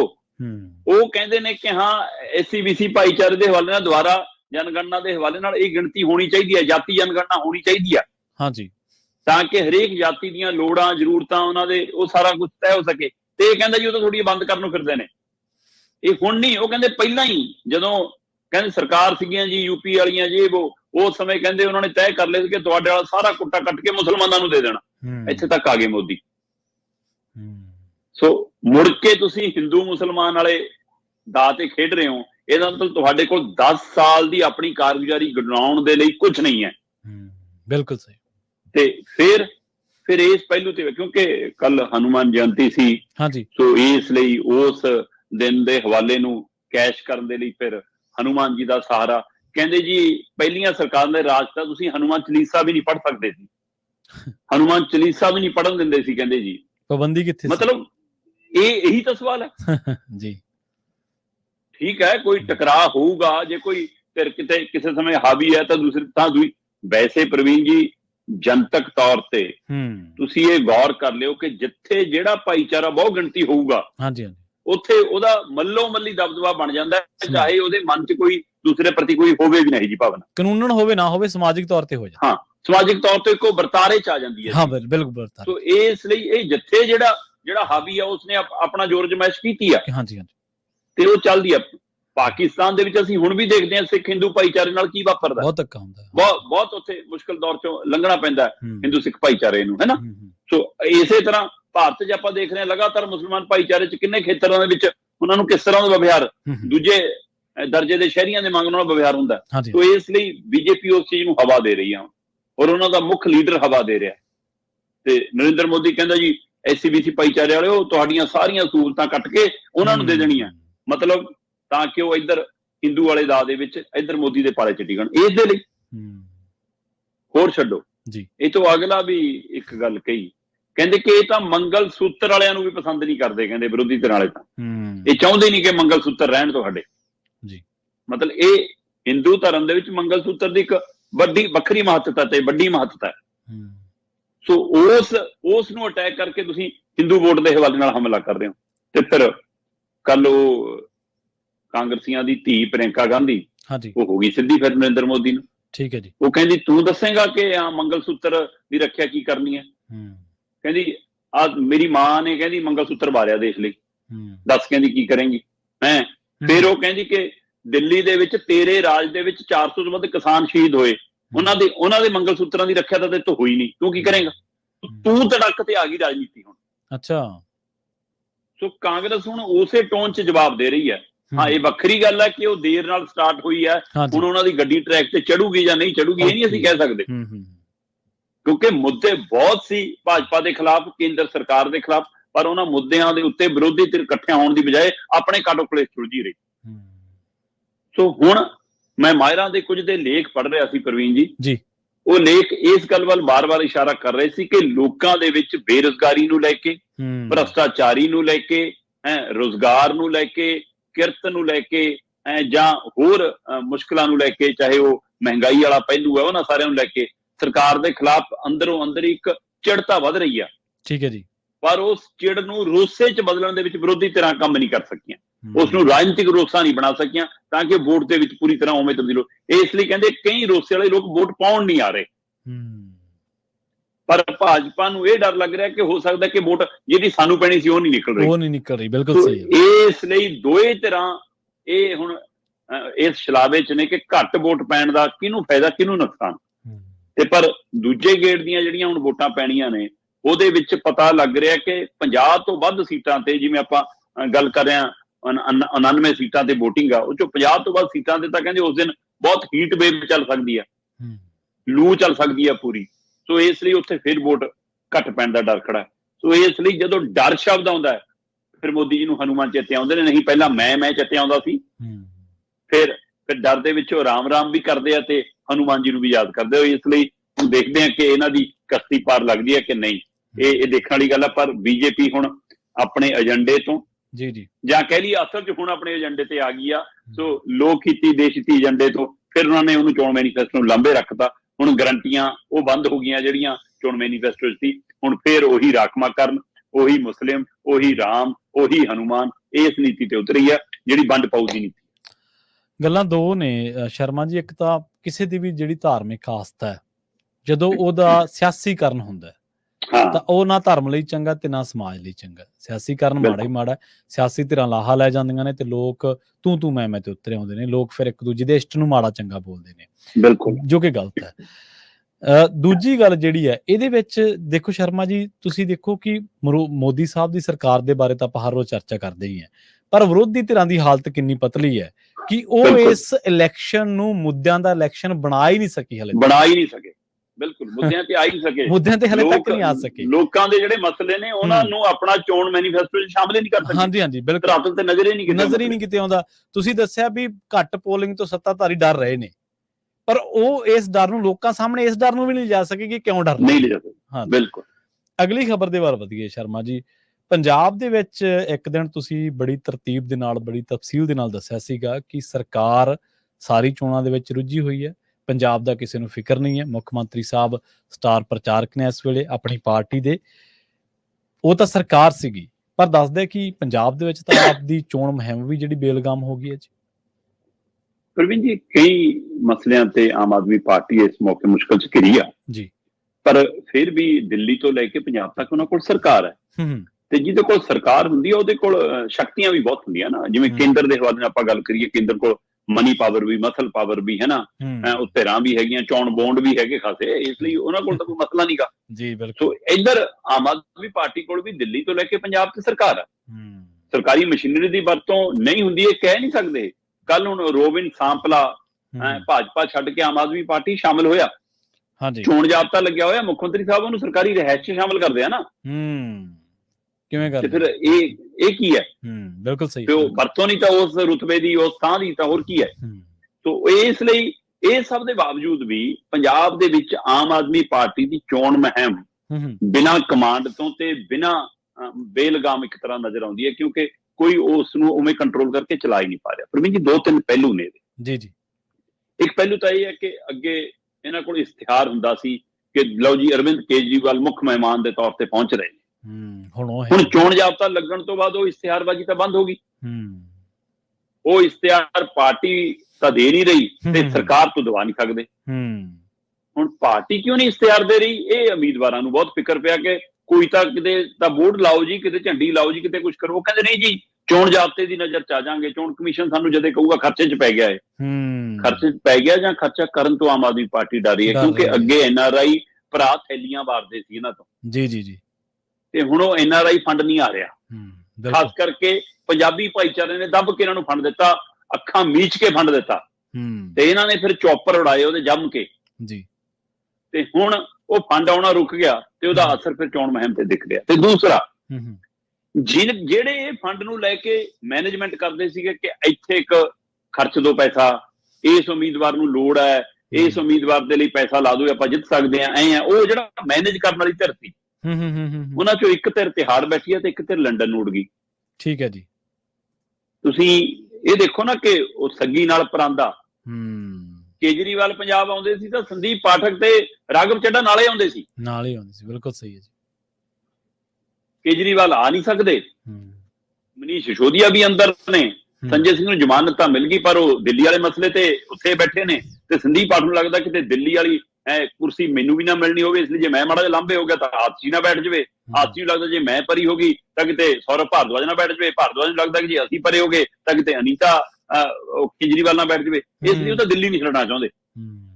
Speaker 2: ਉਹ ਕਹਿੰਦੇ ਨੇ ਕਿ ਹਾਂ ਐਸਸੀ ਬੀਸੀ ਭਾਈਚਾਰੇ ਦੇ ਹਵਾਲੇ ਨਾਲ ਦੁਬਾਰਾ ਜਨਗਣਨਾ ਦੇ ਹਵਾਲੇ ਨਾਲ ਇਹ ਗਿਣਤੀ ਹੋਣੀ ਚਾਹੀਦੀ ਹੈ ਜਾਤੀ ਜਨਗਣਨਾ ਹੋਣੀ ਚਾਹੀਦੀ ਹੈ।
Speaker 1: ਹਾਂਜੀ
Speaker 2: ਤਾਂ ਕਿ ਹਰੇਕ ਜਾਤੀ ਦੀਆਂ ਲੋੜਾਂ ਜ਼ਰੂਰਤਾਂ ਉਹਨਾਂ ਦੇ ਉਹ ਸਾਰਾ ਕੁਝ ਤੈਅ ਹੋ ਸਕੇ। ਤੇ ਇਹ ਕਹਿੰਦਾ ਜੀ ਉਹ ਤਾਂ ਥੋੜੀ ਬੰਦ ਕਰਨ ਨੂੰ ਫਿਰਦੇ ਨੇ। ਇਹ ਹੁਣ ਨਹੀਂ ਉਹ ਕਹਿੰਦੇ ਪਹਿਲਾਂ ਹੀ ਜਦੋਂ ਕਹਿੰਦੇ ਸਰਕਾਰ ਸੀਗੀਆਂ ਜੀ ਯੂਪੀ ਵਾਲੀਆਂ ਜੀ ਉਹ ਉਸ ਸਮੇਂ ਕਹਿੰਦੇ ਉਹਨਾਂ ਨੇ ਤੈਅ ਕਰ ਲਿਆ ਸੀ ਕਿ ਤੁਹਾਡੇ ਵਾਲਾ ਸਾਰਾ ਕੁੱਟਾ ਕੱਟ ਕੇ ਮੁਸਲਮਾਨਾਂ ਨੂੰ ਦੇ ਦੇਣਾ। ਇੱਥੇ ਤੱਕ ਆ ਗਏ ਮੋਦੀ। ਸੋ ਮੁੜ ਕੇ ਤੁਸੀਂ ਹਿੰਦੂ ਮੁਸਲਮਾਨ ਵਾਲੇ ਦਾ ਤੇ ਖੇਡ ਰਹੇ ਹੋ ਇਹਦਾ ਮਤਲਬ ਤੁਹਾਡੇ ਕੋਲ 10 ਸਾਲ ਦੀ ਆਪਣੀ ਕਾਰਗੁਜ਼ਾਰੀ ਗਣਾਉਣ ਦੇ ਲਈ ਕੁਝ ਨਹੀਂ ਹੈ।
Speaker 1: ਹੂੰ। ਬਿਲਕੁਲ ਸਹੀ।
Speaker 2: ਤੇ ਫਿਰ ਫਿਰ ਇਸ ਪਹਿਲੂ ਤੇ ਕਿਉਂਕਿ ਕੱਲ ਹਨੂਮਾਨ ਜਯੰਤੀ ਸੀ
Speaker 1: ਹਾਂਜੀ।
Speaker 2: ਸੋ ਇਸ ਲਈ ਉਸ ਦਿਨ ਦੇ ਹਵਾਲੇ ਨੂੰ ਕੈਸ਼ ਕਰਨ ਦੇ ਲਈ ਫਿਰ ਹਨੂਮਾਨ ਜੀ ਦਾ ਸਹਾਰਾ। ਕਹਿੰਦੇ ਜੀ ਪਹਿਲੀਆਂ ਸਰਕਾਰਾਂ ਦੇ ਰਾਜ ਤਾਂ ਤੁਸੀਂ ਹਨੂਮਾਨ ਚਾਲੀਸਾ ਵੀ ਨਹੀਂ ਪੜ੍ਹ ਸਕਦੇ ਸੀ। ਹਨੂਮਾਨ ਚਾਲੀਸਾ ਵੀ ਨਹੀਂ ਪੜਨ ਦਿੰਦੇ ਸੀ ਕਹਿੰਦੇ ਜੀ।
Speaker 1: ਪਾਬੰਦੀ ਕਿੱਥੇ ਸੀ?
Speaker 2: ਮਤਲਬ ਇਹ ਇਹੀ ਤਾਂ ਸਵਾਲ ਹੈ। *laughs*
Speaker 1: ਜੀ।
Speaker 2: ਠੀਕ ਹੈ ਕੋਈ ਟਕਰਾਅ ਹੋਊਗਾ ਜੇ ਕੋਈ ਫਿਰ ਕਿਤੇ ਕਿਸੇ ਸਮੇਂ ਹਾਵੀ ਹੈ ਤਾਂ ਦੂਸਰੀ ਤਾਂ ਦੂਈ ਵੈਸੇ ਪ੍ਰਵੀਨ ਜੀ ਜਨਤਕ ਤੌਰ ਤੇ
Speaker 1: ਹੂੰ।
Speaker 2: ਤੁਸੀਂ ਇਹ ਗੌਰ ਕਰ ਲਿਓ ਕਿ ਜਿੱਥੇ ਜਿਹੜਾ ਭਾਈਚਾਰਾ ਬਹੁ ਗਿਣਤੀ ਹੋਊਗਾ
Speaker 1: ਹਾਂਜੀ ਹਾਂਜੀ।
Speaker 2: ਉੱਥੇ ਉਹਦਾ ਮੱਲੋ ਮੱਲੀ ਦਬਦਬਾ ਬਣ ਜਾਂਦਾ ਹੈ। ਚਾਹੇ ਉਹਦੇ ਮਨ 'ਚ ਕੋਈ ਦੂਸਰੇ ਪ੍ਰਤੀ ਕੋਈ ਹੋਵੇ ਵੀ ਨਹੀਂ ਜੀ ਭਾਵਨਾ।
Speaker 1: ਕਾਨੂੰਨਨ ਹੋਵੇ ਨਾ ਹੋਵੇ ਸਮਾਜਿਕ ਤੌਰ ਤੇ ਹੋ ਜਾ
Speaker 2: ਸਮਾਜਿਕ ਤੌਰ ਤੇ ਇੱਕੋ ਵਰਤਾਰੇ 'ਚ ਆ ਜਾਂਦੀ ਹੈ।
Speaker 1: ਹਾਂ ਬਿਲ- ਬਿਲਕੁਲ ਬਿਲਕੁਲ
Speaker 2: ਸੋ ਇਸ ਲਈ ਇਹ ਜਿੱਥੇ ਜਿਹੜਾ ਜਿਹੜਾ ਹਾਵੀ ਆ ਉਸਨੇ ਆਪ- ਆਪਣਾ ਜ਼ੋਰ ਜਮਾਇਸ਼ ਕੀਤੀ ਆ।
Speaker 1: ਹਾਂਜੀ ਹਾਂਜੀ।
Speaker 2: ਤੇ ਉਹ ਚੱਲਦੀ ਆ। ਪਾਕਿਸਤਾਨ ਦੇ ਵਿੱਚ ਅਸੀਂ ਹੁਣ ਵੀ ਦੇਖਦੇ ਹਾਂ ਸਿੱਖ ਹਿੰਦੂ ਭਾਈਚਾਰੇ ਨਾਲ ਕੀ ਵਾਪਰਦਾ।
Speaker 1: ਬਹੁਤ ਧੱਕਾ ਹੁੰਦਾ।
Speaker 2: ਬਹੁਤ ਬਹੁਤ ਉੱਥੇ ਮੁਸ਼ਕਲ ਦੌਰ ਚੋਂ ਲੰਘਣਾ ਪੈਂਦਾ ਹਿੰਦੂ ਸਿੱਖ ਭਾਈਚਾਰੇ ਨੂੰ ਹੈਨਾ ਸੋ ਇਸੇ ਤਰ੍ਹਾਂ ਭਾਰਤ 'ਚ ਆਪਾਂ ਦੇਖ ਰਹੇ ਹਾਂ ਲਗਾਤਾਰ ਮੁਸਲਮਾਨ ਭਾਈਚਾਰੇ 'ਚ ਕਿੰਨੇ ਖੇਤਰਾਂ ਦੇ ਵਿੱਚ ਉਹਨਾਂ ਨੂੰ ਕਿਸ ਤਰ੍ਹਾਂ ਦਾ ਵਿਵਹਾਰ ਦੂਜੇ ਦਰਜੇ ਦੇ ਸ਼ਹਿਰੀਆਂ ਦੇ ਮੰਗਣ ਨਾਲ ਵਿਵਹਾਰ ਹੁੰਦਾ ਸੋ ਇਸ ਲਈ ਬੀਜੇਪੀ ਉਸ ਚੀਜ਼ ਨੂੰ ਹਵਾ ਦੇ ਰਹੀ ਆ ਔਰ ਉਹਨਾਂ ਦਾ ਮੁੱਖ ਲੀਡਰ ਹਵਾ ਦੇ ਰਿਹਾ ਤੇ ਨਰਿੰਦਰ ਮੋਦੀ ਕਹਿੰਦਾ ਜੀ ਐਸਸੀਬੀਸੀ ਭਾਈਚਾਰੇ ਵਾਲਿਓ ਤੁਹਾਡੀਆਂ ਸਾਰੀਆਂ ਸਹੂਲਤਾਂ ਕੱਟ ਕੇ ਉਹਨਾਂ ਨੂੰ ਦੇ ਦੇਣੀਆਂ। ਮਤਲਬ ਤਾਂ ਕਿ ਉਹ ਇੱਧਰ ਹਿੰਦੂ ਵਾਲੇ ਦਾ ਦੇ ਵਿੱਚ ਇੱਧਰ ਮੋਦੀ ਦੇ ਪਾਲੇ ਚ ਟਿਕਣ ਇਸ ਦੇ ਲਈ। ਹੋਰ ਛੱਡੋ।
Speaker 1: ਜੀ।
Speaker 2: ਇਹ ਤੋਂ ਅਗਲਾ ਵੀ ਇੱਕ ਗੱਲ ਕਹੀ। ਕਹਿੰਦੇ ਕਿ ਇਹ ਤਾਂ ਮੰਗਲ ਸੂਤਰ ਵਾਲਿਆਂ ਨੂੰ ਵੀ ਪਸੰਦ ਨਹੀਂ ਕਰਦੇ ਕਹਿੰਦੇ ਵਿਰੋਧੀ ਧਿਰਾਂ ਵਾਲੇ ਤਾਂ। ਇਹ ਚਾਹੁੰਦੇ ਨਹੀਂ ਕਿ ਮੰਗਲ ਸੂਤਰ ਰਹਿਣ ਤੁਹਾਡੇ।
Speaker 1: ਜੀ।
Speaker 2: ਮਤਲਬ ਇਹ ਹਿੰਦੂ ਧਰਮ ਦੇ ਵਿੱਚ ਮੰਗਲ ਸੂਤਰ ਦੀ ਇੱਕ ਵੱਡੀ ਵੱਖਰੀ ਮਹੱਤਤਾ ਤੇ ਵੱਡੀ ਮਹੱਤਤਾ ਹੈ।
Speaker 1: ਹੂੰ,
Speaker 2: ਸੋ ਉਸ ਉਸ ਨੂੰ ਅਟੈਕ ਕਰਕੇ ਤੁਸੀਂ ਹਿੰਦੂ ਵੋਟ ਦੇ ਹਵਾਲੇ ਨਾਲ ਹਮਲਾ ਕਰ ਰਹੇ ਹੋ। ਤੇ ਫਿਰ ਕੱਲ ਉਹ ਕਾਂਗਰਸੀਆਂ ਦੀ ਧੀ ਪ੍ਰਿੰਕਾ ਗਾਂਧੀ
Speaker 1: ਹਾਂਜੀ।
Speaker 2: ਉਹ ਹੋ ਗਈ ਸਿੱਧੀ ਫਿਰ ਨਰਿੰਦਰ ਮੋਦੀ ਨੂੰ।
Speaker 1: ਠੀਕ ਹੈ ਜੀ।
Speaker 2: ਉਹ ਕਹਿੰਦੀ ਤੂੰ ਦੱਸੇਗਾ ਕਿ ਆ ਮੰਗਲ ਸੂਤਰ ਦੀ ਰੱਖਿਆ ਕੀ ਕਰਨੀ ਹੈ?
Speaker 1: ਹੂੰ,
Speaker 2: ਕਹਿੰਦੀ ਆ ਮੇਰੀ ਮਾਂ ਨੇ ਕਹਿੰਦੀ ਮੰਗਲ ਸੂਤਰ ਬਾਰਿਆ ਦੇਸ਼ ਲਈ।
Speaker 1: ਹੂੰ,
Speaker 2: ਦੱਸ ਕਹਿੰਦੀ ਕੀ ਕਰੇਂਗੀ। ਹੈ? ਫਿਰ ਉਹ ਕਹਿੰਦੀ ਕਿ ਦਿੱਲੀ ਦੇ ਵਿੱਚ ਤੇਰੇ ਰਾਜ ਦੇ ਵਿੱਚ 400 ਤੋਂ ਵੱਧ ਕਿਸਾਨ ਸ਼ਹੀਦ ਹੋਏ। ਉਹਨਾਂ ਦੇ ਉਹਨਾਂ ਦੇ ਮੰਗਲ ਸੂਤਰਾਂ ਦੀ ਰੱਖਿਆ ਤਾਂ ਤੇ ਤੋਂ ਹੋਈ ਨਹੀਂ। ਤੂੰ ਕੀ ਕਰੇਂਗਾ? ਤੂੰ ਤੜਕ ਤੇ ਆ ਗਈ ਰਾਜਨੀਤੀ ਹੁਣ।
Speaker 1: ਅੱਛਾ।
Speaker 2: ਸੋ ਕਾਂਗਰਸ ਹੁਣ ਉਸੇ ਟੋਨ 'ਚ ਜਵਾਬ ਦੇ ਰਹੀ ਹੈ। ਹਾਂ ਇਹ ਵੱਖਰੀ ਗੱਲ ਹੈ ਕਿ ਉਹ ਦੇਰ ਨਾਲ ਸਟਾਰਟ ਹੋਈ ਹੈ ਹੁਣ ਉਹਨਾਂ ਦੀ ਗੱਡੀ ਟਰੈਕ ਤੇ ਚੜੂਗੀ ਜਾਂ ਨਹੀਂ ਚੜੂਗੀ ਇਹ ਨਹੀਂ ਅਸੀਂ ਕਹਿ ਸਕਦੇ। ਕਿਉਂਕਿ ਮੁੱਦੇ ਬਹੁਤ ਸੀ ਭਾਜਪਾ ਦੇ ਖਿਲਾਫ ਕੇਂਦਰ ਸਰਕਾਰ ਦੇ ਖਿਲਾਫ ਪਰ ਉਹਨਾਂ ਮੁੱਦਿਆਂ ਦੇ ਉੱਤੇ ਵਿਰੋਧੀ ਧਿਰ ਇਕੱਠਿਆਂ ਹੋਣ ਦੀ ਬਜਾਏ ਆਪਣੇ ਕਾਟੋ ਕਲੇਸ਼ ਸੁਲਝੀ ਰਹੀ। ਸੋ ਹੁਣ ਮੈਂ ਮਾਇਰਾਂ ਦੇ ਕੁਝ ਦੇ ਲੇਖ ਪੜ੍ਹ ਰਿਹਾ ਸੀ ਪ੍ਰਵੀਨ ਜੀ।
Speaker 1: ਜੀ।
Speaker 2: ਉਹ ਲੇਖ ਇਸ ਗੱਲ ਵੱਲ ਬਾਰ-ਬਾਰ ਇਸ਼ਾਰਾ ਕਰ ਰਹੇ ਸੀ ਕਿ ਲੋਕਾਂ ਦੇ ਵਿੱਚ ਬੇਰੁਜ਼ਗਾਰੀ ਨੂੰ ਲੈ ਕੇ ਭ੍ਰਸ਼ਟਾਚਾਰੀ ਨੂੰ ਲੈ ਕੇ ਹੈ ਰੋਜ਼ਗਾਰ ਨੂੰ ਲੈ ਕੇ ਕਿਰਤ ਨੂੰ ਲੈ ਕੇ ਜਾਂ ਹੋਰ ਮੁਸ਼ਕਲਾਂ ਨੂੰ ਲੈ ਕੇ ਚਾਹੇ ਉਹ ਮਹਿੰਗਾਈ ਵਾਲਾ ਪਹਿਲੂ ਹੈ ਉਹਨਾਂ ਸਾਰਿਆਂ ਨੂੰ ਲੈ ਕੇ ਸਰਕਾਰ ਦੇ ਖਿਲਾਫ ਅੰਦਰੋਂ ਅੰਦਰ ਇੱਕ ਚਿੜਤਾ ਵੱਧ ਰਹੀ ਆ।
Speaker 1: ਠੀਕ ਹੈ ਜੀ।
Speaker 2: ਪਰ ਉਸ ਚਿੜ ਨੂੰ ਰੋਸੇ ਚ ਬਦਲਣ ਦੇ ਵਿੱਚ ਵਿਰੋਧੀ ਧਿਰਾਂ ਕੰਮ ਨਹੀਂ ਕਰ ਸਕੀਆਂ। ਉਸ ਨੂੰ ਰਾਜਨੀਤਿਕ ਰੋਸਾ ਨਹੀਂ ਬਣਾ ਸਕੀਆਂ ਤਾਂ ਕਿ ਵੋਟ ਦੇ ਵਿੱਚ ਪੂਰੀ ਤਰ੍ਹਾਂ ਉਵੇਂ ਤਬਦੀਲ ਹੋ। ਇਸ ਲਈ ਕਹਿੰਦੇ ਕਈ ਰੋਸੇ ਵਾਲੇ ਲੋਕ ਵੋਟ ਪਾਉਣ ਨਹੀਂ ਆ ਰਹੇ।
Speaker 1: ਹੂੰ,
Speaker 2: ਪਰ ਭਾਜਪਾ ਨੂੰ ਇਹ ਡਰ ਲੱਗ ਰਿਹਾ ਕਿ ਹੋ ਸਕਦਾ ਕਿ ਵੋਟ ਜਿਹਦੀ ਸਾਨੂੰ ਪੈਣੀ ਸੀ ਉਹ ਨਹੀਂ ਨਿਕਲ ਰਹੀ।
Speaker 1: ਉਹ ਨਹੀਂ ਨਿਕਲ ਰਹੀ ਬਿਲਕੁਲ ਸਹੀ ਹੈ।
Speaker 2: ਇਸ ਲਈ ਦੋਏ ਤਰ੍ਹਾਂ ਇਹ ਹੁਣ ਇਸ ਸ਼ਲਾਵੇ ਚ ਨੇ ਕਿ ਘੱਟ ਵੋਟ ਪੈਣ ਦਾ ਕਿਹਨੂੰ ਫਾਇਦਾ ਕਿਹਨੂੰ ਨੁਕਸਾਨ। ਤੇ ਪਰ ਦੂਜੇ ਗੇੜ ਦੀਆਂ ਜਿਹੜੀਆਂ ਹੁਣ ਵੋਟਾਂ ਪੈਣੀਆਂ ਨੇ ਉਹਦੇ ਵਿੱਚ ਪਤਾ ਲੱਗ ਰਿਹਾ ਕਿ 50 ਤੋਂ ਵੱਧ ਸੀਟਾਂ ਤੇ ਜਿਵੇਂ ਆਪਾਂ ਗੱਲ ਕਰ ਰਹੇ ਹਾਂ 99 ਸੀਟਾਂ ਤੇ VOTING ਆ ਉਹ ਚੋਂ 50 ਤੋਂ ਵੱਧ ਸੀਟਾਂ ਤੇ ਤਾਂ ਕਹਿੰਦੇ ਉਸ ਦਿਨ ਬਹੁਤ ਹੀਟ ਵੇਵ ਚੱਲ ਸਕਦੀ ਆ। ਲੂ ਚੱਲ ਸਕਦੀ ਆ ਪੂਰੀ। ਸੋ ਇਸ ਲਈ ਉੱਥੇ ਫਿਰ ਵੋਟ ਘੱਟ ਪੈਣ ਦਾ ਡਰ ਖੜਾ। ਸੋ ਇਸ ਲਈ ਜਦੋਂ ਡਰ ਸ਼ਬਦ ਆਉਂਦਾ ਹੈ ਫਿਰ ਮੋਦੀ ਜੀ ਨੂੰ ਹਨੂਮਾਨ ਚੇਤੇ ਆਉਂਦੇ ਨੇ ਨਹੀਂ ਪਹਿਲਾਂ ਮੈਂ ਮੈਂ ਚੇਤੇ ਆਉਂਦਾ ਸੀ। ਫਿਰ ਫਿਰ ਡਰ ਦੇ ਵਿੱਚ ਉਹ ਰਾਮ ਰਾਮ ਵੀ ਕਰਦੇ ਆ ਤੇ ਹਨੂਮਾਨ ਜੀ ਨੂੰ ਵੀ ਯਾਦ ਕਰਦੇ ਹੋ ਇਸ ਲਈ ਹੁਣ ਦੇਖਦੇ ਆ ਕਿ ਇਹਨਾਂ ਦੀ ਕਸ਼ਤੀ ਪਾਰ ਲੱਗਦੀ ਹੈ ਕਿ ਨਹੀਂ। ਇਹ ਇਹ ਦੇਖਣ ਵਾਲੀ ਗੱਲ ਆ ਪਰ ਬੀਜੇਪੀ ਹੁਣ ਆਪਣੇ ਏਜੰਡੇ ਤੋਂ
Speaker 1: ਜੀ ਜੀ।
Speaker 2: ਜਾਂ ਕਹਿ ਲਈ ਅਸਲ 'ਚ ਹੁਣ ਆਪਣੇ ਏਜੰਡੇ ਤੇ ਆ ਗਈ ਆ। ਸੋ ਲੋਕ ਹਿੱਤੀ ਦੇਸ਼ ਹਿੱਤੀ ਏਜੰਡੇ ਤੋਂ ਫਿਰ ਉਹਨਾਂ ਨੇ ਉਹਨੂੰ ਚੋਣ ਮੈਨੀਫੈਸਟੋ ਨੂੰ ਲਾਂਬੇ ਰੱਖਤਾ। ਹੁਣ ਗਰੰਟੀਆਂ ਉਹ ਬੰਦ ਹੋ ਗਈਆਂ ਜਿਹੜੀਆਂ ਚੋਣ ਮੈਨੀਫੈਸਟੋ 'ਚ ਸੀ ਹੁਣ ਫਿਰ ਉਹੀ ਰਾਖਮਾ ਕਰਨ ਉਹੀ ਮੁਸਲਿਮ ਉਹੀ ਰਾਮ ਉਹੀ ਹਨੂਮਾਨ ਇਸ ਨੀਤੀ ਤੇ ਉਤਰੀ ਆ ਜਿਹੜੀ ਵੰਡ ਪਾਉ ਦੀ ਨੀਤੀ।
Speaker 1: ਗੱਲਾਂ ਦੋ ਨੇ ਸ਼ਰਮਾ ਜੀ ਇੱਕ ਤਾਂ ਕਿਸੇ ਦੀ ਵੀ ਜਿਹੜੀ ਧਾਰਮਿਕ ਆਸਥਾ ਹੈ ਜਦੋਂ ਉਹਦਾ ਸਿਆਸੀਕਰਨ ਹੁੰਦਾ ਹੈ, ਤਾਂ ਉਹ ਨਾ ਧਰਮ ਲਈ ਚੰਗਾ ਤੇ ਨਾ ਸਮਾਜ ਲਈ ਚੰਗਾ। ਸਿਆਸੀਕਰਨ ਮਾੜਾ ਹੀ ਮਾੜਾ। ਸਿਆਸੀ ਧਿਰਾਂ ਲਾਹਾ ਲੈ ਜਾਂਦੀਆਂ ਨੇ ਤੇ ਲੋਕ ਤੂੰ ਤੂੰ ਮੈਂ ਮੈਂ ਤੇ ਉੱਤਰੇ ਆਉਂਦੇ ਨੇ। ਲੋਕ ਫਿਰ ਇੱਕ ਦੂਜੇ ਦੇ ਇਸ਼ਟ ਨੂੰ ਮਾੜਾ ਚੰਗਾ ਬੋਲਦੇ ਨੇ।
Speaker 2: ਬਿਲਕੁਲ।
Speaker 1: ਜੋ ਕਿ ਗਲਤ ਹੈ। ਦੂਜੀ ਗੱਲ ਜਿਹੜੀ ਹੈ ਇਹਦੇ ਵਿੱਚ ਦੇਖੋ ਸ਼ਰਮਾ ਜੀ ਤੁਸੀਂ ਦੇਖੋ ਕਿ ਮੋਦੀ ਸਾਹਿਬ ਦੀ ਸਰਕਾਰ ਦੇ ਬਾਰੇ ਤਾਂ ਆਪਾਂ ਹਰ ਰੋਜ਼ ਚਰਚਾ ਕਰਦੇ ਹੀ ਹਾਂ। ਪਰ ਵਿਰੋਧੀ ਧਿਰਾਂ ਦੀ ਹਾਲਤ ਕਿੰਨੀ ਪਤਲੀ ਹੈ ਕਿ ਉਹ। ਇਸ ਇਲੈਕਸ਼ਨ ਨੂੰ ਮੁੱਦਿਆਂ ਦਾ ਇਲੈਕਸ਼ਨ ਬਣਾ ਹੀ ਨਹੀਂ ਸਕੀ ਹਲੇ
Speaker 2: ਬਣਾ ਹੀ ਨਹੀਂ ਸਕੇ। ਬਿਲਕੁਲ ਮੁੱਦਿਆਂ ਤੇ ਆ ਹੀ ਸਕੇ।
Speaker 1: ਮੁੱਦਿਆਂ ਤੇ ਹਲੇ ਤੱਕ ਨਹੀਂ ਆ ਸਕੇ।
Speaker 2: ਲੋਕਾਂ ਦੇ ਜਿਹੜੇ ਮਸਲੇ ਨੇ ਉਹਨਾਂ। ਨੂੰ ਆਪਣਾ ਚੋਣ ਮੈਨੀਫੈਸਟੋ 'ਚ ਸ਼ਾਮਲ ਹੀ ਨਹੀਂ ਕਰ ਸਕਦੇ
Speaker 1: ਹਾਂਜੀ ਹਾਂਜੀ ਬਿਲਕੁਲ।
Speaker 2: ਧਰਾਤਲ ਤੇ ਨਜ਼ਰ ਹੀ ਨਹੀਂ ਕਿਤੇ
Speaker 1: ਨਜ਼ਰ ਹੀ ਨਹੀਂ ਕਿਤੇ ਆਉਂਦਾ। ਤੁਸੀਂ ਦੱਸਿਆ ਵੀ ਘੱਟ ਪੋਲਿੰਗ ਤੋਂ ਸੱਤਾਧਾਰੀ ਡਰ ਰਹੇ ਨੇ। ਪਰ ਉਹ ਇਸ ਡਰ ਨੂੰ ਲੋਕਾਂ ਸਾਹਮਣੇ ਇਸ ਡਰ ਨੂੰ ਵੀ ਨਹੀਂ ਲਿਜਾ ਸਕੇ ਕਿ ਕਿਉਂ ਡਰ ਰਹੇ
Speaker 2: ਨਹੀਂ ਲੈ ਸਕਦੇ
Speaker 1: ਹਾਂ।
Speaker 2: ਬਿਲਕੁਲ।
Speaker 1: ਅਗਲੀ ਖਬਰ ਦੇ ਵੱਲ ਵਧੀਏ ਸ਼ਰਮਾ ਜੀ। ਪੰਜਾਬ ਦੇ ਵਿੱਚ ਇੱਕ ਦਿਨ ਤੁਸੀਂ ਬੜੀ ਤਰਤੀਬ ਦੇ ਨਾਲ ਬੜੀ ਤਫਸੀਲ ਦੇ ਨਾਲ ਦੱਸਿਆ ਸੀਗਾ ਕਿ ਸਰਕਾਰ ਸਾਰੀ ਚੋਣਾਂ ਦੇ ਵਿੱਚ ਰੁੱਝੀ ਹੋਈ ਹੈ। ਪੰਜਾਬ ਦਾ ਕਿਸੇ ਨੂੰ ਫਿਕਰ ਨਹੀਂ ਹੈ। ਮੁੱਖ ਮੰਤਰੀ ਸਾਹਿਬ ਸਟਾਰ ਪ੍ਰਚਾਰਕ ਨੇ ਇਸ ਵੇਲੇ ਆਪਣੀ ਪਾਰਟੀ ਦੇ। ਉਹ ਤਾਂ ਸਰਕਾਰ ਸੀਗੀ ਪਰ ਦੱਸਦੇ ਕਿ ਪੰਜਾਬ ਦੇ ਵਿੱਚ ਤਾਂ *coughs* ਆਪ ਦੀ ਚੋਣ ਮੁਹਿੰਮ ਵੀ ਜਿਹੜੀ ਬੇਲਗਾਮ ਹੋ ਗਈ ਹੈ ਜੀ।
Speaker 2: ਪ੍ਰਵੀਨ ਜੀ ਕਈ ਮਸਲਿਆਂ ਤੇ ਆਮ ਆਦਮੀ ਪਾਰਟੀ ਇਸ ਮੌਕੇ ਮੁਸ਼ਕਲ 'ਚ ਘਿਰੀ ਆ।
Speaker 1: ਜੀ।
Speaker 2: ਪਰ ਫਿਰ ਵੀ ਦਿੱਲੀ ਤੋਂ ਲੈ ਕੇ ਪੰਜਾਬ ਤੱਕ ਉਹਨਾਂ ਕੋਲ ਸਰਕਾਰ ਹੈ।
Speaker 1: ਹੂੰ
Speaker 2: ਤੇ ਜਿਹਦੇ ਕੋਲ ਸਰਕਾਰ ਹੁੰਦੀ ਹੈ ਉਹਦੇ ਕੋਲ ਸ਼ਕਤੀਆਂ ਵੀ ਬਹੁਤ ਹੁੰਦੀਆਂ ਨਾ। ਜਿਵੇਂ। ਕੇਂਦਰ ਦੇ ਹਵਾਲੇ ਨਾਲ ਆਪਾਂ ਗੱਲ ਕਰੀਏ ਕੇਂਦਰ ਕੋਲ ਮਨੀ ਪਾਵਰ ਵੀ ਮਸਲ ਪਾਵਰ ਵੀ ਹੈ ਨਾ? ਉੱਤੇ ਰਾਂ ਵੀ ਹੈਗੀਆਂ ਚੌਣ ਬੌਂਡ ਵੀ ਹੈਗੇ ਖਾਸੇ ਇਸ ਲਈ ਉਹਨਾਂ ਕੋਲ ਤਾਂ ਕੋਈ ਮਸਲਾ ਨਹੀਂਗਾ
Speaker 1: ਜੀ ਬਿਲਕੁਲ।
Speaker 2: ਸੋ ਇੱਧਰ ਆਮ ਆਦਮੀ ਪਾਰਟੀ ਕੋਲ ਵੀ ਦਿੱਲੀ ਤੋਂ ਲੈ ਕੇ ਪੰਜਾਬ ਤੇ ਸਰਕਾਰ ਆ। ਸਰਕਾਰੀ ਮਸ਼ੀਨਰੀ ਦੀ ਵਰਤੋਂ ਨਹੀਂ ਹੁੰਦੀ ਇਹ ਕਹਿ ਨਹੀਂ ਸਕਦੇ। ਕੱਲ ਹੁਣ ਰੋਬਿਨ ਸਾਂਪਲਾ ਭਾਜਪਾ ਛੱਡ ਕੇ ਆਮ ਆਦਮੀ ਪਾਰਟੀ ਸ਼ਾਮਿਲ ਹੋਇਆ।
Speaker 1: ਹਾਂਜੀ।
Speaker 2: ਚੋਣ ਜਾਬਤਾ ਲੱਗਿਆ ਹੋਇਆ ਮੁੱਖ ਮੰਤਰੀ ਸਾਹਿਬ ਉਹਨੂੰ ਸਰਕਾਰੀ ਰਹਿائش 'ਚ ਸ਼ਾਮਲ ਕਰਦੇ ਆ ਨਾ।
Speaker 1: ਹੂੰ। ਕਿਵੇਂ
Speaker 2: ਤੇ
Speaker 1: ਕਰਦੇ
Speaker 2: ਫਿਰ ਇਹ ਇਹ ਕੀ ਹੈ?
Speaker 1: ਹੂੰ ਬਿਲਕੁਲ ਸਹੀ
Speaker 2: ਤੇ ਉਹ ਵਰਤੋਂ ਨਹੀਂ ਤਾਂ ਉਸ ਰੁਤਬੇ ਦੀ ਉਸ ਥਾਂ ਦੀ ਤਾਂ ਹੋਰ ਕੀ ਹੈ?
Speaker 1: ਹੂੰ।
Speaker 2: ਸੋ ਇਸ ਲਈ ਇਹ ਸਭ ਦੇ ਬਾਵਜੂਦ ਵੀ ਪੰਜਾਬ ਦੇ ਵਿੱਚ ਆਮ ਆਦਮੀ ਪਾਰਟੀ ਦੀ ਚੋਣ ਮੁਹਿੰਮ
Speaker 1: ਹੂੰ ਹੂੰ,
Speaker 2: ਬਿਨਾਂ ਕਮਾਂਡ ਤੋਂ ਤੇ ਬਿਨਾਂ ਬੇਲਗਾਮ ਇੱਕ ਤਰ੍ਹਾਂ ਨਜ਼ਰ ਆਉਂਦੀ ਹੈ ਕਿਉਂਕਿ ਕੋਈ ਉਸ ਨੂੰ ਉਵੇਂ ਕੰਟਰੋਲ ਕਰਕੇ ਚਲਾ ਹੀ ਨਹੀਂ ਪਾ ਰਿਹਾ। ਪ੍ਰਵੀਨ ਜੀ ਦੋ ਤਿੰਨ ਪਹਿਲੂ ਨੇ ਇਹਦੇ।
Speaker 1: ਜੀ ਜੀ।
Speaker 2: ਇੱਕ ਪਹਿਲੂ ਤਾਂ ਇਹ ਹੈ ਕਿ ਅੱਗੇ ਇਹਨਾਂ ਕੋਲ ਇਸ਼ਤਿਹਾਰ ਹੁੰਦਾ ਸੀ ਕਿ ਲਓ ਜੀ ਅਰਵਿੰਦ ਕੇਜਰੀਵਾਲ ਮੁੱਖ ਮਹਿਮਾਨ ਦੇ ਤੌਰ ਤੇ ਪਹੁੰਚ ਰਹੇ
Speaker 1: ਹੂੰ ਹੁਣ ਉਹ
Speaker 2: ਹੁਣ ਚੋਣ ਜਾਬਤਾ ਲੱਗਣ ਤੋਂ ਬਾਅਦ ਉਹ ਇਸ਼ਤਿਹਾਰਬਾਜ਼ੀ ਤਾਂ ਬੰਦ ਹੋ ਗਈ।
Speaker 1: ਹੂੰ।
Speaker 2: ਉਹ ਇਸ਼ਤਿਹਾਰ ਪਾਰਟੀ ਤਾਂ ਦੇ ਨਹੀਂ ਰਹੀ ਤੇ। ਸਰਕਾਰ ਤੋਂ ਦਵਾ ਨਹੀਂ ਸਕਦੇ
Speaker 1: ਹੂੰ।
Speaker 2: ਹੁਣ ਪਾਰਟੀ ਕਿਉਂ ਨਹੀਂ ਇਸ਼ਤਿਹਾਰ ਦੇ ਰਹੀ? ਇਹ ਉਮੀਦਵਾਰਾਂ ਨੂੰ ਬਹੁਤ ਫਿਕਰ ਪਿਆ ਕਿ ਕੋਈ ਤਾਂ ਕਿਤੇ ਤਾਂ ਬੋਰਡ ਲਾਓ ਜੀ ਕਿਤੇ ਝੰਡੀ ਲਾਓ ਜੀ ਕਿਤੇ ਕੁਝ ਕਰੋ। ਉਹ ਕਹਿੰਦੇ ਨਹੀਂ ਜੀ ਚੋਣ ਜਾਬਤੇ ਦੀ ਨਜ਼ਰ ਚ ਆ ਜਾਾਂਗੇ। ਚੋਣ ਕਮਿਸ਼ਨ ਸਾਨੂੰ ਜਦੇ ਕਹੂਗਾ ਖਰਚੇ 'ਚ ਪੈ ਗਿਆ ਹੈ
Speaker 1: ਹੂੰ।
Speaker 2: ਖਰਚੇ 'ਚ ਪੈ ਗਿਆ ਜਾਂ ਖਰਚਾ ਕਰਨ ਤੋਂ ਆਮ ਆਦਮੀ ਪਾਰਟੀ ਡਰ ਰਹੀ ਹੈ? ਕਿਉਂਕਿ
Speaker 1: ਰਹੀ ਹੈ।
Speaker 2: ਅੱਗੇ ਐਨਆਰਆਈ ਭਰਾ ਥੈਲੀਆਂ ਵਾਰਦੇ ਸੀ ਇਹਨਾਂ ਤੋਂ।
Speaker 1: ਜੀ ਜੀ ਜੀ।
Speaker 2: ਤੇ ਹੁਣ ਉਹ ਐਨਆਰਆਈ ਫੰਡ ਨਹੀਂ ਆ ਰਿਹਾ। ਖਾਸ ਕਰਕੇ ਪੰਜਾਬੀ ਭਾਈਚਾਰੇ ਨੇ ਦੱਬ ਕੇ ਇਹਨਾਂ ਨੂੰ ਫੰਡ ਦਿੱਤਾ ਅੱਖਾਂ ਮੀਚ ਕੇ ਫੰਡ ਦਿੱਤਾ। ਤੇ ਇਹਨਾਂ ਨੇ ਫਿਰ ਚੌਪਰ ਉਡਾਏ ਉਹਦੇ ਜੰਮ ਕੇ।
Speaker 1: ਜੀ।
Speaker 2: ਤੇ ਹੁਣ ਉਹ ਫੰਡ ਆਉਣਾ ਰੁਕ ਗਿਆ ਤੇ ਉਹਦਾ। ਅਸਰ ਫਿਰ ਚੋਣ ਮੁਹਿੰਮ ਤੇ ਦਿਖ ਰਿਹਾ। ਤੇ ਦੂਸਰਾ ਜਿਹੜੇ ਇਹ ਫੰਡ ਨੂੰ ਲੈ ਕੇ ਮੈਨੇਜਮੈਂਟ ਕਰਦੇ ਸੀਗੇ ਕਿ ਇੱਥੇ ਇੱਕ ਖਰਚ ਦੋ ਪੈਸਾ ਇਸ ਉਮੀਦਵਾਰ ਨੂੰ ਲੋੜ ਹੈ ਇਸ ਉਮੀਦਵਾਰ ਦੇ ਲਈ ਪੈਸਾ ਲਾ ਦਿਓ ਆਪਾਂ ਜਿੱਤ ਸਕਦੇ ਆ ਐ ਆ ਉਹ ਜਿਹੜਾ ਮੈਨੇਜ ਕਰਨ ਵਾਲੀ ਧਿਰ ਸੀ
Speaker 1: ਹੂੰ ਹੂੰ
Speaker 2: ਉਹਨਾਂ ਚੋਂ ਇੱਕ ਧਿਰ ਤਿਹਾੜ ਬੈਠੀ ਹੈ ਤੇ ਇੱਕ ਧਿਰ ਲੰਡਨ ਨੂੰ ਉੜ ਗਈ।
Speaker 1: ਠੀਕ ਹੈ ਜੀ।
Speaker 2: ਤੁਸੀਂ ਇਹ ਦੇਖੋ ਨਾ ਕਿ ਉਹ ਸੱਗੀ ਨਾਲ ਪਰਾਂਦਾ।
Speaker 1: ਹੂੰ।
Speaker 2: ਕੇਜਰੀਵਾਲ ਪੰਜਾਬ ਆਉਂਦੇ ਸੀ ਤਾਂ ਸੰਦੀਪ ਪਾਠਕ ਤੇ ਰਾਘਵ ਚੱਡਾ ਨਾਲੇ ਆਉਂਦੇ ਸੀ।
Speaker 1: ਨਾਲ ਆਉਂਦੀ ਸੀ ਬਿਲਕੁਲ ਸਹੀ ਹੈ ਜੀ।
Speaker 2: ਕੇਜਰੀਵਾਲ ਆ ਨਹੀਂ ਸਕਦੇ।
Speaker 1: ਹੂੰ।
Speaker 2: ਮਨੀਸ਼ ਸਿਸੋਦੀਆ ਵੀ ਅੰਦਰ ਨੇ। ਸੰਜੇ ਸਿੰਘ ਨੂੰ ਜ਼ਮਾਨਤ ਤਾਂ ਮਿਲ ਗਈ ਪਰ ਉਹ ਦਿੱਲੀ ਵਾਲੇ ਮਸਲੇ ਤੇ ਉੱਥੇ ਬੈਠੇ ਨੇ। ਤੇ ਸੰਦੀਪ ਪਾਠਕ ਨੂੰ ਲੱਗਦਾ ਕਿਤੇ ਦਿੱਲੀ ਵਾਲੀ ਐ ਕੁਰਸੀ ਮੈਨੂੰ ਵੀ ਨਾ ਮਿਲਣੀ ਹੋਵੇ ਇਸ ਲਈ ਜੇ ਮੈਂ ਮਾੜਾ ਜਿਹਾ ਲਾਂਬੇ ਹੋ ਗਿਆ ਤਾਂ ਆਤਸ਼ੀ ਨਾ ਬੈਠ ਜਵੇ। ਆਤਸ਼ੀ ਨੂੰ ਲੱਗਦਾ ਜੇ ਮੈਂ ਪਰੀ ਹੋ ਗਈ ਤਾਂ ਕਿਤੇ ਸੌਰਵ ਭਾਰਦਵਾਜ ਨਾ ਬੈਠ ਜਵੇ। ਭਾਰਦਵਾਜ ਨੂੰ ਲੱਗਦਾ ਕਿ ਜੇ ਅਸੀਂ ਪਰੇ ਹੋ ਗਏ ਤਾਂ ਕਿਤੇ ਅਨੀਤਾ ਕੇਜਰੀਵਾਲ ਨਾ ਬੈਠ ਜਵੇ। ਇਸ ਲਈ ਉਹ ਤਾਂ ਦਿੱਲੀ ਨਹੀਂ ਛੱਡਣਾ ਚਾਹੁੰਦੇ।
Speaker 1: ਹੂੰ।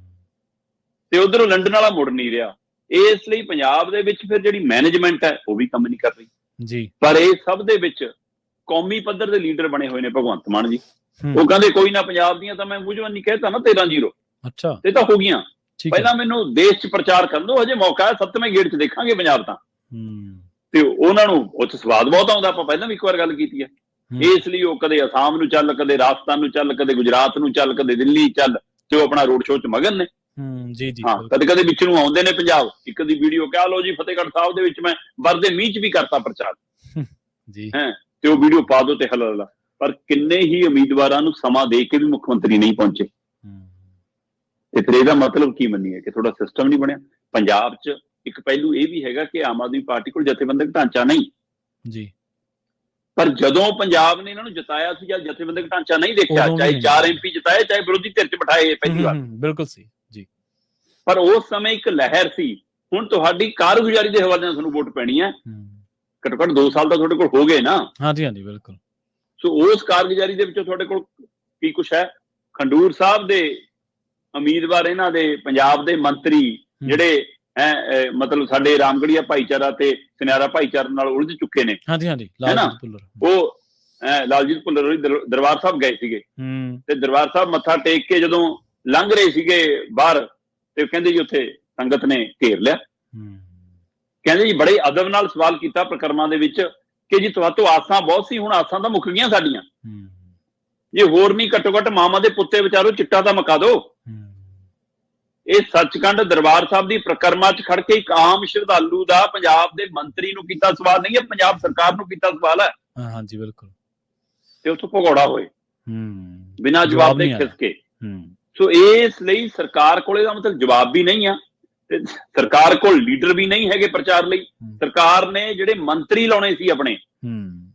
Speaker 2: ਤੇ ਉਧਰੋਂ ਲੰਡਨ ਵਾਲਾ ਮੁੜ ਨਹੀਂ ਰਿਹਾ। ਇਸ ਲਈ ਪੰਜਾਬ ਦੇ ਵਿੱਚ ਫਿਰ ਜਿਹੜੀ ਮੈਨੇਜਮੈਂਟ ਹੈ ਉਹ ਵੀ ਕੰਮ ਨਹੀਂ ਕਰ ਰਹੀ।
Speaker 1: ਜੀ।
Speaker 2: ਪਰ ਇਹ ਸਭ ਦੇ ਵਿੱਚ ਕੌਮੀ ਪੱਧਰ ਦੇ ਲੀਡਰ ਬਣੇ ਹੋਏ ਨੇ ਭਗਵੰਤ ਮਾਨ ਜੀ।
Speaker 1: ਹੂੰ,
Speaker 2: ਉਹ ਕਹਿੰਦੇ ਕੋਈ ਨਾ ਪੰਜਾਬ ਦੀਆਂ ਤਾਂ ਮੈਂ ਮੂਝਵਾਨੀ ਕਹਿਤਾ ਨਾ 13 ਜ਼ੀਰੋ।
Speaker 1: ਅੱਛਾ।
Speaker 2: ਤੇ ਤਾਂ ਹੋ ਗਈਆਂ।
Speaker 1: ਹੈ
Speaker 2: ਪਹਿਲਾਂ ਮੈਨੂੰ ਦੇਸ਼ 'ਚ ਪ੍ਰਚਾਰ ਕਰਨ ਦਿਓ ਹਜੇ ਮੌਕਾ ਹੈ ਸੱਤਵੇਂ ਗੇੜ 'ਚ ਦੇਖਾਂਗੇ ਪੰਜਾਬ ਤਾਂ।
Speaker 1: ਹੂੰ।
Speaker 2: ਤੇ ਉਹਨਾਂ ਨੂੰ ਉਹ 'ਚ ਸਵਾਦ ਬਹੁਤ ਆਉਂਦਾ ਆਪਾਂ ਪਹਿਲਾਂ ਵੀ ਇੱਕ ਵਾਰ ਗੱਲ ਕੀਤੀ ਹੈ।
Speaker 1: ਹੂੰ,
Speaker 2: ਇਸ ਲਈ ਉਹ ਕਦੇ ਅਸਾਮ ਨੂੰ ਚੱਲ ਕਦੇ ਰਾਜਸਥਾਨ ਨੂੰ ਚੱਲ ਕਦੇ ਗੁਜਰਾਤ ਨੂੰ ਚੱਲ ਕਦੇ ਦਿੱਲੀ ਚੱਲ ਤੇ ਉਹ ਆਪਣਾ ਰੋਡ ਸ਼ੋਅ 'ਚ ਮਗਨ ਨੇ।
Speaker 1: ਹੂੰ ਜੀ ਜੀ
Speaker 2: ਹਾਂ। ਕਦੇ ਕਦੇ ਵਿੱਚ ਨੂੰ ਆਉਂਦੇ ਨੇ ਪੰਜਾਬ। ਇੱਕ ਦੀ ਵੀਡੀਓ ਕਹਿ ਲਓ ਜੀ ਫਤਿਹਗੜ੍ਹ ਸਾਹਿਬ ਦੇ ਵਿੱਚ ਮੈਂ ਵਰਦੇ ਮੀਂਹ 'ਚ ਵੀ ਕਰਤਾ ਪ੍ਰਚਾਰ। *laughs*
Speaker 1: ਜੀ।
Speaker 2: ਤੇ ਉਹ ਵੀਡੀਓ ਪਾ ਦਿਓ ਤੇ ਹਲਾ ਪਰ ਕਿੰਨੇ ਹੀ ਉਮੀਦਵਾਰਾਂ ਨੂੰ ਸਮਾਂ ਦੇ ਕੇ ਵੀ ਮੁੱਖ ਮੰਤਰੀ ਨਹੀਂ ਪਹੁੰਚੇ।
Speaker 1: ਹੂੰ,
Speaker 2: ਤੇ ਫਿਰ ਇਹਦਾ ਮਤਲਬ ਕੀ ਮੰਨੀਏ ਕਿ ਥੋੜਾ ਸਿਸਟਮ ਨਹੀਂ ਬਣਿਆ? ਪੰਜਾਬ 'ਚ ਇੱਕ ਪਹਿਲੂ ਇਹ ਵੀ ਹੈਗਾ ਕਿ ਆਮ ਆਦਮੀ ਪਾਰਟੀ ਕੋਲ ਜਥੇਬੰਦਕ ਢਾਂਚਾ ਨਹੀਂ।
Speaker 1: ਜੀ।
Speaker 2: ਪਰ ਜਦੋਂ ਪੰਜਾਬ ਨੇ ਇਹਨਾਂ ਨੂੰ ਜਿਤਾਇਆ ਸੀ ਜਦ ਜਥੇਬੰਦਕ ਢਾਂਚਾ ਨਹੀਂ ਦੇਖਿਆ ਚਾਹੇ
Speaker 1: ਨਹੀਂ।
Speaker 2: ਚਾਰ ਐਮਪੀ ਜਿਤਾਏ ਚਾਹੇ ਵਿਰੋਧੀ ਧਿਰ 'ਚ ਬਿਠਾਏ ਪਹਿਲੀ ਵਾਰ।
Speaker 1: ਬਿਲਕੁਲ ਸਹੀ ਜੀ।
Speaker 2: ਪਰ ਉਸ ਸਮੇਂ ਇੱਕ ਲਹਿਰ ਸੀ। ਹੁਣ ਤੁਹਾਡੀ ਕਾਰਗੁਜ਼ਾਰੀ ਦੇ ਹਵਾਲੇ ਨਾਲ ਤੁਹਾਨੂੰ ਵੋਟ ਪੈਣੀ ਹੈ।
Speaker 1: ਹੂੰ,
Speaker 2: ਘੱਟੋ ਘੱਟ 2 ਸਾਲ ਤਾਂ ਤੁਹਾਡੇ ਕੋਲ ਹੋ ਗਏ ਨਾ।
Speaker 1: ਹਾਂਜੀ ਹਾਂਜੀ ਬਿਲਕੁਲ।
Speaker 2: ਸੋ ਉਸ ਕਾਰਗੁਜ਼ਾਰੀ ਦੇ ਵਿੱਚੋਂ ਤੁਹਾਡੇ ਕੋਲ ਕੀ ਕੁਛ ਹੈ? ਖੰਡੂਰ ਸਾਹਿਬ ਦੇ ਉਮੀਦਵਾਰ ਇਹਨਾਂ ਦੇ ਪੰਜਾਬ ਦੇ ਮੰਤਰੀ ਜਿਹੜੇ ਮਤਲਬ ਸਾਡੇ ਰਾਮਗੜੀਆ ਭਾਈਚਾਰਾ ਤੇ ਸੁਨਿਆਰਾ ਭਾਈਚਾਰਾ ਨਾਲ ਉਲਝ ਚੁੱਕੇ ਨੇ
Speaker 1: ਹਾਂਜੀ ਹਾਂਜੀ
Speaker 2: ਹੈ ਨਾ?
Speaker 1: ਲਾਲ ਭੁੱਲਰ।
Speaker 2: ਉਹ ਲਾਲਜੀਤ ਭੁੱਲਰ ਦਰਬਾਰ ਸਾਹਿਬ ਗਏ ਸੀਗੇ। ਤੇ ਦਰਬਾਰ ਸਾਹਿਬ ਮੱਥਾ ਟੇਕ ਕੇ ਜਦੋਂ ਲੰਘ ਰਹੇ ਸੀਗੇ ਬਾਹਰ ਤੇ ਕਹਿੰਦੇ ਜੀ ਉੱਥੇ ਸੰਗਤ ਨੇ ਘੇਰ ਲਿਆ। ਕਹਿੰਦੇ ਜੀ ਬੜੇ ਅਦਬ ਨਾਲ ਸਵਾਲ ਕੀਤਾ ਪ੍ਰਕਰਮਾਂ ਦੇ ਵਿੱਚ ਕਿ ਜੀ ਤੁਹਾਤੋਂ ਆਸਾਂ ਬਹੁਤ ਸੀ ਹੁਣ ਆਸਾਂ ਤਾਂ ਮੁੱਕ ਗਈਆਂ ਸਾਡੀਆਂ। ਜੇ ਹੋਰ ਨਹੀਂ ਘੱਟੋ ਘੱਟ ਮਾਮਾ ਦੇ ਪੁੱਤੇ ਵਿਚਾਰੋ ਚਿੱਟਾ ਤਾਂ ਮਕਾ ਦਿਓ।
Speaker 1: ਹੂੰ
Speaker 2: ਇਹ ਸੱਚਖੰਡ ਦਰਬਾਰ ਸਾਹਿਬ ਦੀ ਪ੍ਰਕਰਮਾ 'ਚ ਖੜ ਕੇ ਇੱਕ ਆਮ ਸ਼ਰਧਾਲੂ ਦਾ ਪੰਜਾਬ ਦੇ ਮੰਤਰੀ ਨੂੰ ਕੀਤਾ ਸਵਾਲ ਨਹੀਂ ਹੈ ਪੰਜਾਬ ਸਰਕਾਰ ਨੂੰ ਕੀਤਾ ਸਵਾਲ ਹੈ।
Speaker 1: ਹਾਂ ਹਾਂਜੀ ਬਿਲਕੁਲ।
Speaker 2: ਤੇ ਉੱਥੋਂ ਭਗੌੜਾ ਹੋਏ।
Speaker 1: ਹੂੰ
Speaker 2: ਬਿਨਾਂ
Speaker 1: ਜਵਾਬ
Speaker 2: ਦੇ। ਖਿਸਕੇ
Speaker 1: ਹੂੰ।
Speaker 2: ਸੋ ਇਸ ਲਈ ਸਰਕਾਰ ਕੋਲੇ ਦਾ ਮਤਲਬ ਜਵਾਬ ਵੀ ਨਹੀਂ ਆ ਤੇ ਸਰਕਾਰ ਕੋਲ ਲੀਡਰ ਵੀ ਨਹੀਂ ਹੈਗੇ ਪ੍ਰਚਾਰ ਲਈ। ਸਰਕਾਰ ਨੇ ਜਿਹੜੇ ਮੰਤਰੀ ਲਾਉਣੇ ਸੀ ਆਪਣੇ
Speaker 1: ਹੂੰ।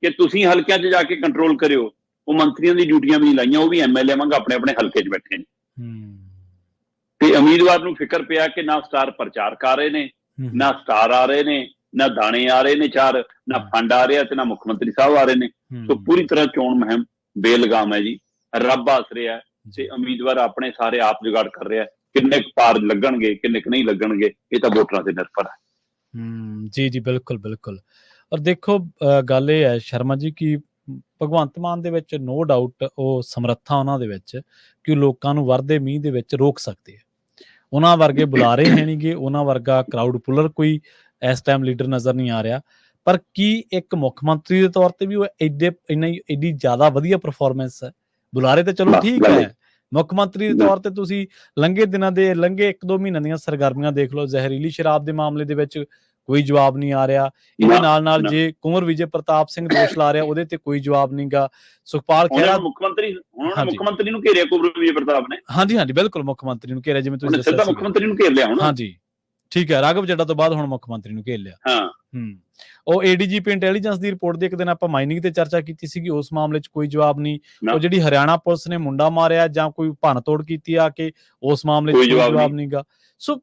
Speaker 2: ਕਿ ਤੁਸੀਂ ਹਲਕਿਆਂ 'ਚ ਜਾ ਕੇ ਕੰਟਰੋਲ ਕਰਿਓ ਉਹ ਮੰਤਰੀਆਂ ਦੀ ਡਿਊਟੀਆਂ ਵੀ ਨਹੀਂ ਲਾਈਆਂ ਉਹ ਵੀ ਐਮਐਲਏ ਵਾਂਗ ਆਪਣੇ ਆਪਣੇ ਹਲਕੇ 'ਚ ਬੈਠੇ ਨੇ।
Speaker 1: ਹੂੰ।
Speaker 2: ਤੇ ਉਮੀਦਵਾਰ ਨੂੰ ਫਿਕਰ ਪਿਆ ਕਿ ਨਾ ਸਟਾਰ ਪ੍ਰਚਾਰ ਕਰ ਰਹੇ ਨੇ ਨਾ ਸਟਾਰ ਆ ਰਹੇ ਨੇ ਨਾ ਦਾਣੇ ਆ ਰਹੇ ਨੇ ਚਾਰ ਨਾ ਫੰਡ ਆ ਰਿਹਾ ਤੇ ਨਾ ਮੁੱਖ ਮੰਤਰੀ ਸਾਹਿਬ ਆ ਰਹੇ ਨੇ। ਸੋ ਪੂਰੀ ਤਰ੍ਹਾਂ ਚੋਣ ਮੁਹਿੰਮ ਬੇਲਗਾਮ ਹੈ ਜੀ। ਰੱਬ ਆਸ ਰਿਹਾ ਤੇ ਉਮੀਦਵਾਰ ਆਪਣੇ ਸਾਰੇ ਆਪ ਜੁਗਾੜ ਕਰ ਰਿਹਾ ਕਿੰਨੇ ਕੁ ਪਾਰ ਲੱਗਣਗੇ ਕਿੰਨੇ ਕੁ ਨਹੀਂ ਲੱਗਣਗੇ ਇਹ ਤਾਂ ਵੋਟਰਾਂ ਤੇ ਨਿਰਭਰ ਹੈ।
Speaker 1: ਹੂੰ ਜੀ ਜੀ ਬਿਲਕੁਲ ਬਿਲਕੁਲ। ਔਰ ਦੇਖੋ ਗੱਲ ਇਹ ਹੈ ਸ਼ਰਮਾ ਜੀ ਕਿ ਭਗਵੰਤ ਮਾਨ ਦੇ ਵਿੱਚ ਨੋ ਡਾਊਟ ਉਹ ਸਮਰੱਥਾ ਉਹਨਾਂ ਦੇ ਵਿੱਚ ਕਿ ਲੋਕਾਂ ਨੂੰ ਵਰਦੇ ਮੀਂਹ ਦੇ ਵਿੱਚ ਰੋਕ ਸਕਦੇ ਆ। ਉਹਨਾਂ ਵਰਗੇ ਬੁਲਾਰੇ ਹੈ ਨਹੀਂਗੇ ਉਹਨਾਂ ਵਰਗਾ ਕਰਾਊਡ ਪੁਲਰ ਕੋਈ ਇਸ ਟਾਈਮ ਲੀਡਰ ਨਜ਼ਰ ਨਹੀਂ ਆ ਰਿਹਾ। ਪਰ ਕੀ ਇੱਕ ਮੁੱਖ ਮੰਤਰੀ ਦੇ ਤੌਰ ਤੇ ਵੀ ਉਹ ਐਡੇ ਇੰਨਾ ਐਡੀ ਜ਼ਿਆਦਾ ਵਧੀਆ ਪਰਫਾਰਮੈਂਸ ਹੈ? ਬੁਲਾਰੇ ਤੇ ਚਲੋ ਠੀਕ। ਹੈ। ਮੁੱਖ ਮੰਤਰੀ ਦੇ ਤੌਰ ਤੇ ਤੁਸੀਂ ਲੰਘੇ ਦਿਨਾਂ ਦੇ ਲੰਘੇ 1-2 ਮਹੀਨਿਆਂ ਦੀਆਂ ਸਰਗਰਮੀਆਂ ਦੇਖ ਲਓ ਜ਼ਹਿਰੀਲੀ ਸ਼ਰਾਬ ਦੇ ਮਾਮਲੇ ਦੇ ਵਿੱਚ ਕੋਈ ਜਵਾਬ ਨਹੀਂ ਆ ਰਿਹਾ। ਇਹਦੇ ਨਾਲ ਨਾਲ। ਜੇ ਕੁੰਵਰ ਵਿਜੇ ਪ੍ਰਤਾਪ ਸਿੰਘ ਦੋਸ਼ ਲਾ ਰਿਹਾ ਉਹਦੇ ਤੇ ਕੋਈ ਜਵਾਬ ਨਹੀਂਗਾ ਸੁਖਪਾਲ ਖਹਿਰਾ
Speaker 2: ਮੁੱਖ ਮੰਤਰੀ
Speaker 1: ਹਾਂਜੀ।
Speaker 2: ਮੁੱਖ ਮੰਤਰੀ ਨੂੰ ਘੇਰਿਆ ਕੁਬਰ ਵਿਜੇ ਪ੍ਰਤਾਪ ਨੇ।
Speaker 1: ਹਾਂਜੀ ਹਾਂਜੀ ਬਿਲਕੁਲ ਮੁੱਖ ਮੰਤਰੀ ਨੂੰ ਘੇਰਿਆ ਜਿਵੇਂ ਤੁਸੀਂ
Speaker 2: ਸਿੱਧਾ
Speaker 1: ਦੱਸਿਆ
Speaker 2: ਮੁੱਖ। ਮੰਤਰੀ ਨੂੰ ਘੇਰ ਲਿਆ ਹੁਣ।
Speaker 1: ਹਾਂਜੀ। ਠੀਕ ਹੈ ਰਾਘਵ ਜੱਡਾ ਤੋਂ ਬਾਅਦ ਹੁਣ ਮੁੱਖ ਮੰਤਰੀ ਨੂੰ ਘੇਰ ਲਿਆ।
Speaker 2: ਹਾਂ।
Speaker 1: ਹੂੰ। ਉਹ ਏਡੀਜੀਪੀ ਇੰਟੈਲੀਜੈਂਸ ਦੀ ਰਿਪੋਰਟ ਦੇ ਇੱਕ ਦਿਨ ਆਪਾਂ ਮਾਈਨਿੰਗ ਤੇ ਚਰਚਾ ਕੀਤੀ ਸੀਗੀ ਉਸ ਮਾਮਲੇ 'ਚ ਕੋਈ ਜਵਾਬ ਨਹੀਂ। ਉਹ ਜਿਹੜੀ ਹਰਿਆਣਾ ਪੁਲਿਸ ਨੇ ਮੁੰਡਾ ਮਾਰਿਆ ਜਾਂ ਕੋਈ ਭੰਨ ਤੋੜ ਕੀਤੀ ਆ ਕਿ ਉਸ ਮਾਮਲੇ 'ਚ
Speaker 2: ਕੋਈ ਜਵਾਬ
Speaker 1: ਨਹੀਂਗਾ ਸੋ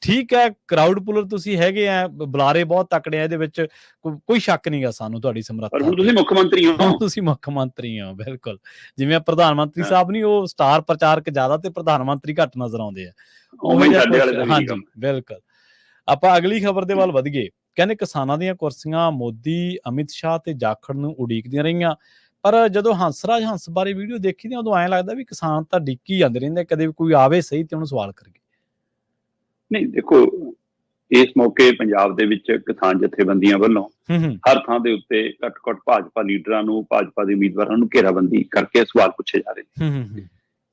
Speaker 1: ਠੀਕ ਹੈ ਕਰਾਊਡ ਪੁਲਰ ਤੁਸੀਂ ਹੈਗੇ ਆ ਬੁਲਾਰੇ ਬਹੁਤ ਤਕੜੇ ਆ ਇਹਦੇ ਵਿੱਚ ਕੋਈ ਸ਼ੱਕ ਨਹੀਂਗਾ ਸਾਨੂੰ ਤੁਹਾਡੀ ਸਮਰੱਥਾ
Speaker 2: ਪਰ। ਤੁਸੀਂ ਮੁੱਖ ਮੰਤਰੀ ਹੋ
Speaker 1: ਤੁਸੀਂ ਮੁੱਖ ਮੰਤਰੀ ਹੋ ਬਿਲਕੁਲ। ਜਿਵੇਂ ਪ੍ਰਧਾਨ ਮੰਤਰੀ। ਸਾਹਿਬ ਨਹੀਂ ਉਹ ਸਟਾਰ ਪ੍ਰਚਾਰਕ ਜ਼ਿਆਦਾ ਤੇ ਪ੍ਰਧਾਨ ਮੰਤਰੀ ਘੱਟ ਨਜ਼ਰ ਆਉਂਦੇ ਆ।
Speaker 2: ਉਵੇਂ ਸਾਡੇ ਵਾਲੇ
Speaker 1: ਹਾਂਜੀ ਬਿਲਕੁਲ। ਆਪਾਂ ਅਗਲੀ ਖਬਰ ਦੇ ਵੱਲ ਵਧੀਏ। ਕਹਿੰਦੇ ਕਿਸਾਨਾਂ ਦੀਆਂ ਕੁਰਸੀਆਂ ਮੋਦੀ ਅਮਿਤ ਸ਼ਾਹ ਤੇ ਜਾਖੜ ਨੂੰ ਉਡੀਕਦੀਆਂ ਰਹੀਆਂ। ਪਰ ਜਦੋਂ ਹੰਸਰਾਜ ਹੰਸ ਬਾਰੇ ਵੀਡੀਓ ਦੇਖੀ ਤੇ ਉਦੋਂ ਐਂ ਲੱਗਦਾ ਵੀ ਕਿਸਾਨ ਤਾਂ ਡਿੱਕੀ ਜਾਂਦੇ ਰਹਿੰਦੇ ਕਦੇ ਕੋਈ ਆਵੇ ਸਹੀ ਤੇ ਉਹਨੂੰ ਸਵਾਲ ਕਰੀਏ।
Speaker 2: ਨਹੀਂ ਦੇਖੋ ਇਸ ਮੌਕੇ ਪੰਜਾਬ ਦੇ ਵਿੱਚ ਕਿਸਾਨ ਜਥੇਬੰਦੀਆਂ ਵੱਲੋਂ ਹਰ ਥਾਂ ਦੇ ਉੱਤੇ ਘੱਟ-ਘੱਟ ਭਾਜਪਾ ਲੀਡਰਾਂ ਨੂੰ ਭਾਜਪਾ ਦੇ ਉਮੀਦਵਾਰਾਂ ਨੂੰ ਘੇਰਾਬੰਦੀ ਕਰਕੇ ਸਵਾਲ ਪੁੱਛੇ ਜਾ ਰਹੇ ਨੇ।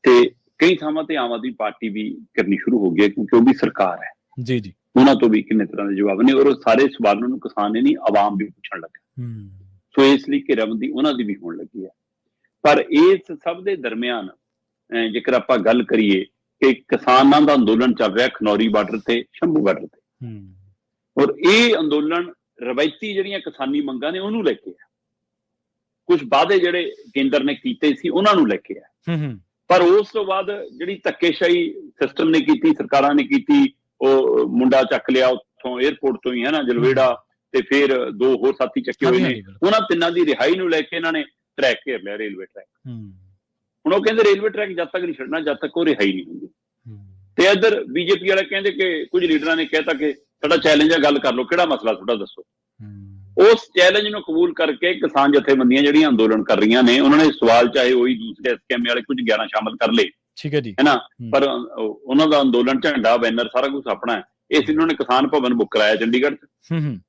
Speaker 2: ਤੇ ਕਈ ਥਾਵਾਂ ਤੇ ਆਮ ਆਦਮੀ ਪਾਰਟੀ ਵੀ ਕਰਨੀ ਸ਼ੁਰੂ ਹੋ ਗਈ ਹੈ ਕਿਉਂਕਿ ਉਹ ਵੀ ਸਰਕਾਰ ਹੈ।
Speaker 1: ਜੀ ਜੀ।
Speaker 2: ਉਹਨਾਂ ਤੋਂ ਵੀ ਕਿੰਨੇ ਤਰ੍ਹਾਂ ਦੇ ਜਵਾਬ ਨੇ ਔਰ ਉਹ ਸਾਰੇ ਸਵਾਲਾਂ ਨੂੰ ਕਿਸਾਨ ਨੇ ਨਹੀਂ ਆਵਾਮ ਵੀ ਪੁੱਛਣ ਲੱਗਾ। ਸੋ ਇਸ ਲਈ ਘੇਰਾਬੰਦੀ ਉਹਨਾਂ ਦੀ ਵੀ ਹੋਣ ਲੱਗੀ ਹੈ। ਪਰ ਇਸ ਸਭ ਦੇ ਦਰਮਿਆਨ ਜੇਕਰ ਆਪਾਂ ਗੱਲ ਕਰੀਏ ਕਿ ਕਿਸਾਨਾਂ ਦਾ ਅੰਦੋਲਨ ਚੱਲ ਰਿਹਾ ਖਨੌਰੀ ਬਾਰਡਰ ਤੇ ਸ਼ੰਭੂ ਬਾਰਡਰ ਤੇ।
Speaker 1: ਹੂੰ।
Speaker 2: ਔਰ ਇਹ ਅੰਦੋਲਨ ਰਵਾਇਤੀ ਜਿਹੜੀਆਂ ਕਿਸਾਨੀ ਮੰਗਾਂ ਨੇ ਉਹਨੂੰ ਲੈ ਕੇ ਆ। ਕੁਝ ਵਾਅਦੇ ਜਿਹੜੇ ਕੇਂਦਰ ਨੇ ਕੀਤੇ ਸੀ ਉਹਨਾਂ ਨੂੰ ਲੈ ਕੇ ਆ।
Speaker 1: ਹੂੰ ਹੂੰ।
Speaker 2: ਪਰ ਉਸ ਤੋਂ ਬਾਅਦ ਜਿਹੜੀ ਧੱਕੇਸ਼ਾਹੀ ਸਿਸਟਮ ਨੇ ਕੀਤੀ ਸਰਕਾਰਾਂ ਨੇ ਕੀਤੀ ਉਹ ਮੁੰਡਾ ਚੱਕ ਲਿਆ ਉੱਥੋਂ 에ਅਰਪੋਰਟ ਤੋਂ ਹੀ ਹੈ ਨਾ ਜਲਵੇੜਾ ਤੇ ਫਿਰ ਦੋ ਹੋਰ ਸਾਥੀ ਚੱਕੇ ਹੋਏ ਨੇ। ਉਹਨਾਂ ਤਿੰਨਾਂ ਦੀ ਰਿਹਾਈ ਨੂੰ ਲੈ ਕੇ ਇਹਨਾਂ ਨੇ ਟਰੈਕ ਘੇਰ ਲਿਆ ਰੇਲਵੇ ਟਰੈਕ
Speaker 1: ਹੂੰ।
Speaker 2: ਹੁਣ ਉਹ ਕਹਿੰਦੇ ਰੇਲਵੇ ਟਰੈਕ ਜਦ ਤੱਕ ਨਹੀਂ ਛੱਡਣਾ ਜਦ ਤੱਕ ਉਹ ਰਿਹਾਈ ਨਹੀਂ ਹੁੰਦੀ। ਤੇ ਇੱਧਰ ਬੀਜੇਪੀ ਵਾਲੇ ਕਹਿੰਦੇ ਕਿ ਕੁਝ ਲੀਡਰਾਂ ਨੇ ਕਹਿਤਾ ਕਿ ਸਾਡਾ ਚੈਲੰਜ ਹੈ ਗੱਲ ਕਰ ਲਓ ਕਿਹੜਾ ਮਸਲਾ ਤੁਹਾਡਾ ਦੱਸੋ। ਉਸ ਚੈਲੰਜ ਨੂੰ ਕਬੂਲ ਕਰਕੇ ਕਿਸਾਨ ਜਥੇਬੰਦੀਆਂ ਜਿਹੜੀਆਂ ਅੰਦੋਲਨ ਕਰ ਰਹੀਆਂ ਨੇ ਉਹਨਾਂ ਨੇ ਸਵਾਲ ਚਾਹੇ ਉਹੀ ਦੂਸਰੇ ਐਸਕੇਐਮ ਵਾਲੇ ਕੁਝ 11 ਸ਼ਾਮਲ ਕਰ ਲਏ।
Speaker 1: ਠੀਕ ਹੈ ਜੀ।
Speaker 2: ਹੈ ਨਾ?
Speaker 1: ਹੂੰ।
Speaker 2: ਪਰ ਉਹ- ਉਹਨਾਂ ਦਾ ਅੰਦੋਲਨ ਝੰਡਾ ਬੈਨਰ ਸਾਰਾ ਕੁਝ ਆਪਣਾ ਹੈ। ਇਸ ਲਈ ਉਹਨਾਂ ਨੇ ਕਿਸਾਨ ਭਵਨ ਬੁੱਕ ਕਰਾਇਆ ਚੰਡੀਗੜ੍ਹ 'ਚ।
Speaker 1: ਹੂੰ ਹੂੰ।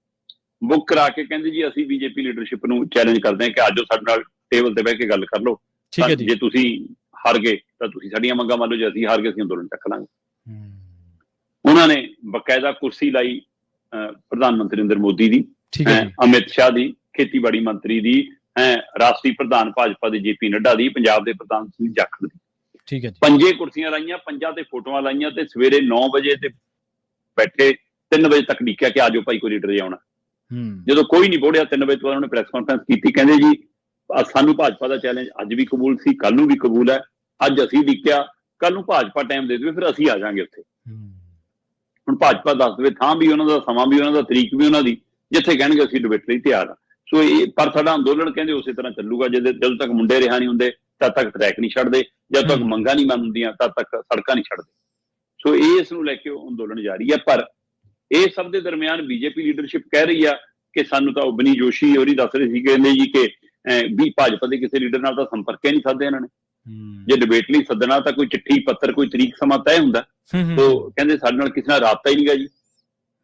Speaker 2: ਬੁੱਕ ਕਰਾ ਕੇ ਕਹਿੰਦੇ ਜੀ ਅਸੀਂ ਬੀਜੇਪੀ ਲੀਡਰਸ਼ਿਪ ਨੂੰ ਚੈਲੰਜ ਕਰਦੇ ਹਾਂ ਕਿ ਆਜੋ ਸਾਡੇ ਨਾਲ ਟੇਬਲ ਤੇ ਬਹਿ ਕੇ ਗੱਲ ਕਰ ਲਓ।
Speaker 1: ਠੀਕ ਹੈ ਜੀ।
Speaker 2: ਜੇ ਤੁਸੀਂ ਹਾਰ ਗਏ ਤਾਂ ਤੁਸੀਂ ਸਾਡੀਆਂ ਮੰਗਾਂ ਮੰਨ ਲਓ ਜੇ ਅਸੀਂ ਹਾਰ ਗਏ ਅਸੀਂ ਅੰਦੋਲਨ ਚੱਕ ਲਾਂਗੇ। ਉਹਨਾਂ ਨੇ ਬਕਾਇਦਾ ਕੁਰਸੀ ਲਾਈ ਪ੍ਰਧਾਨ ਮੰਤਰੀ ਨਰਿੰਦਰ ਮੋਦੀ ਦੀ
Speaker 1: ਠੀਕ ਹੈ ਜੀ।
Speaker 2: ਅਮਿਤ ਸ਼ਾਹ ਦੀ ਖੇਤੀਬਾੜੀ ਮੰਤਰੀ ਦੀ ਹੈਂ, ਰਾਸ਼ਟਰੀ ਪ੍ਰਧਾਨ ਭਾਜਪਾ ਦੇ ਜੇਪੀ ਨੱਡਾ ਦੀ ਪੰਜਾਬ ਦੇ ਪ੍ਰਧਾਨ ਸਿੰਘ ਜਾਖੜ ਦੀ।
Speaker 1: ਠੀਕ ਹੈ ਜੀ।
Speaker 2: ਪੰਜੇ ਕੁਰਸੀਆਂ ਲਾਈਆਂ ਪੰਜਾਂ ਤੇ ਫੋਟੋਆਂ ਲਾਈਆਂ ਤੇ ਸਵੇਰੇ 9 ਵਜੇ ਤੇ ਬੈਠੇ 3 ਵਜੇ ਤੱਕ ਡਿੱਕਿਆ ਕਿ ਆਜੋ ਭਾਈ ਕੋਈ ਲੀਡਰ ਹੀ ਆਉਣਾ।
Speaker 1: ਹੂੰ।
Speaker 2: ਜਦੋਂ ਕੋਈ ਨਹੀਂ ਬੋੜਿਆ 3 ਵਜੇ ਤੋਂ ਬਾਅਦ ਉਹਨੇ ਪ੍ਰੈਸ ਕਾਨਫਰੰਸ ਕੀਤੀ ਕਹਿੰਦੇ ਜੀ ਸਾਨੂੰ ਭਾਜਪਾ ਦਾ ਚੈਲੰਜ ਅੱਜ ਵੀ ਕਬੂਲ ਸੀ ਕੱਲ ਨੂੰ ਵੀ ਕਬੂਲ ਹੈ। ਅੱਜ ਅਸੀਂ ਡਿੱਕਿਆ ਕੱਲ ਨੂੰ ਭਾਜਪਾ ਟਾਈਮ ਦੇ ਦੇਵੇ ਫਿਰ ਅਸੀਂ ਆ ਜਾਾਂਗੇ ਉੱਥੇ। ਹੁਣ ਭਾਜਪਾ ਦੱਸ ਦੇਵੇ ਥਾਂ ਵੀ ਉਹਨਾਂ ਦਾ ਸਮਾਂ ਵੀ ਉਹਨਾਂ ਦਾ ਤਰੀਕ ਵੀ ਉਹਨਾਂ ਦੀ ਜਿੱਥੇ ਕਹਿਣਗੇ ਅਸੀਂ ਡਿਬੇਟ ਲਈ ਤਿਆਰ ਆ। ਸੋ ਇਹ ਪਰ ਸਾਡਾ ਅੰਦੋਲਨ ਕਹਿੰਦੇ ਉਸੇ ਤਰ੍ਹਾਂ ਚੱਲੂਗਾ ਜਦ ਜਦੋਂ ਤੱਕ ਮੁੰਡੇ ਰਿਹਾ ਨਹੀਂ ਹੁੰਦੇ ਤਦ ਤੱਕ ਟਰੈਕ ਨਹੀਂ ਛੱਡਦੇ ਜਦ ਤੱਕ। ਮੰਗਾਂ ਨਹੀਂ ਮੰਨਦੀਆਂ ਤਦ ਤੱਕ ਸੜਕਾਂ ਨਹੀਂ ਛੱਡਦੇ। ਸੋ ਇਸ ਨੂੰ ਲੈ ਕੇ ਉਹ ਅੰਦੋਲਨ ਜਾਰੀ ਹੈ ਪਰ ਇਹ ਸਭ ਦੇ ਦਰਮਿਆਨ ਬੀਜੇਪੀ ਲੀਡਰਸ਼ਿਪ ਕਹਿ ਰਹੀ ਆ ਕਿ ਸਾਨੂੰ ਤਾਂ ਉਬਨੀ ਜੋਸ਼ੀ ਹੋਰੀ ਦੱਸ ਰਹੇ ਸੀ ਕਹਿੰਦੇ ਜੀ ਕਿ ਵੀ ਭਾਜਪਾ ਦੇ ਕਿਸੇ ਲੀਡਰ ਨਾਲ ਤਾਂ ਸੰਪਰਕ ਹੀ ਨਹੀਂ ਸਾਧਿਆ ਇਹਨਾਂ ਨੇ। ਜੇ ਡਿਬੇਟ ਲਈ ਸੱਦਣਾ ਤਾਂ ਕੋਈ ਚਿੱਠੀ ਪੱਤਰ ਕੋਈ ਤਰੀਕ ਸਮਾਂ ਤੈਅ ਹੁੰਦਾ। ਤੋ ਕਹਿੰਦੇ ਸਾਡੇ ਨਾਲ ਕਿਸੇ ਨਾਲ ਰਾਬਤਾ ਹੀ ਨਹੀਂਗਾ ਜੀ।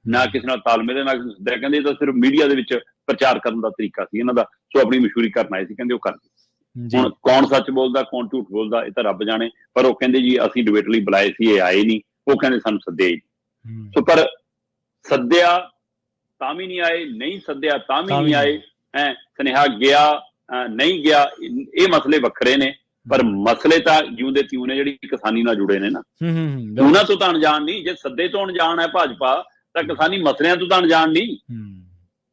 Speaker 2: ਨਾ ਕਿਸੇ ਨਾਲ ਤਾਲਮੇਲ ਹੈ, ਨਾ ਸੱਦਿਆ। ਕਹਿੰਦੇ ਤਾਂ ਸਿਰਫ ਮੀਡੀਆ ਦੇ ਵਿੱਚ ਪ੍ਰਚਾਰ ਕਰਨ ਦਾ ਤਰੀਕਾ ਸੀ। ਇਹਨਾਂ ਦਾ ਸੋ ਆਪਣੀ ਮਸ਼ਹੂਰੀ ਕਰਨ ਆਏ ਸੀ ਕਹਿੰਦੇ ਉਹ ਕਰਦੇ। ਹੁਣ ਕੌਣ ਸੱਚ ਬੋਲਦਾ ਕੌਣ ਝੂਠ ਬੋਲਦਾ ਇਹ ਤਾਂ ਰੱਬ ਜਾਣੇ। ਪਰ ਉਹ ਕਹਿੰਦੇ ਜੀ ਅਸੀਂ ਡਿਬੇਟ ਲਈ ਬੁਲਾਏ ਸੀ ਇਹ ਆਏ ਨਹੀਂ। ਉਹ ਕਹਿੰਦੇ ਸਾਨੂੰ ਸੱਦਿਆ ਹੀ ਸੋ ਪਰ ਸੱਦਿਆ ਤਾਂ ਵੀ ਨਹੀਂ ਆਏ ਨਹੀਂ ਸੱਦਿਆ ਤਾਂ ਵੀ ਨਹੀਂ ਆਏ। ਹੈ ਸੁਨੇਹਾ ਗਿਆ ਨਹੀਂ ਗਿਆ। ਇਹ ਮਸਲੇ ਵੱਖਰੇ ਨੇ ਪਰ ਮਸਲੇ ਤਾਂ ਜਿਉਂਦੇ ਤਿਉਂ ਨੇ ਜਿਹੜੀ ਕਿਸਾਨੀ ਨਾਲ ਜੁੜੇ ਨੇ ਨਾ।
Speaker 1: ਹੂੰ ਹੂੰ ਹੂੰ
Speaker 2: ਉਹਨਾਂ ਤੋਂ ਤਾਂ ਅਣਜਾਣ ਨਹੀਂ। ਜੇ ਸੱਦੇ ਤੋਂ ਅਣਜਾਣ ਹੈ ਭਾਜਪਾ ਤਾਂ ਕਿਸਾਨੀ ਮਸਲਿਆਂ ਤੋਂ ਤਾਂ ਅਣਜਾਣ ਨਹੀਂ।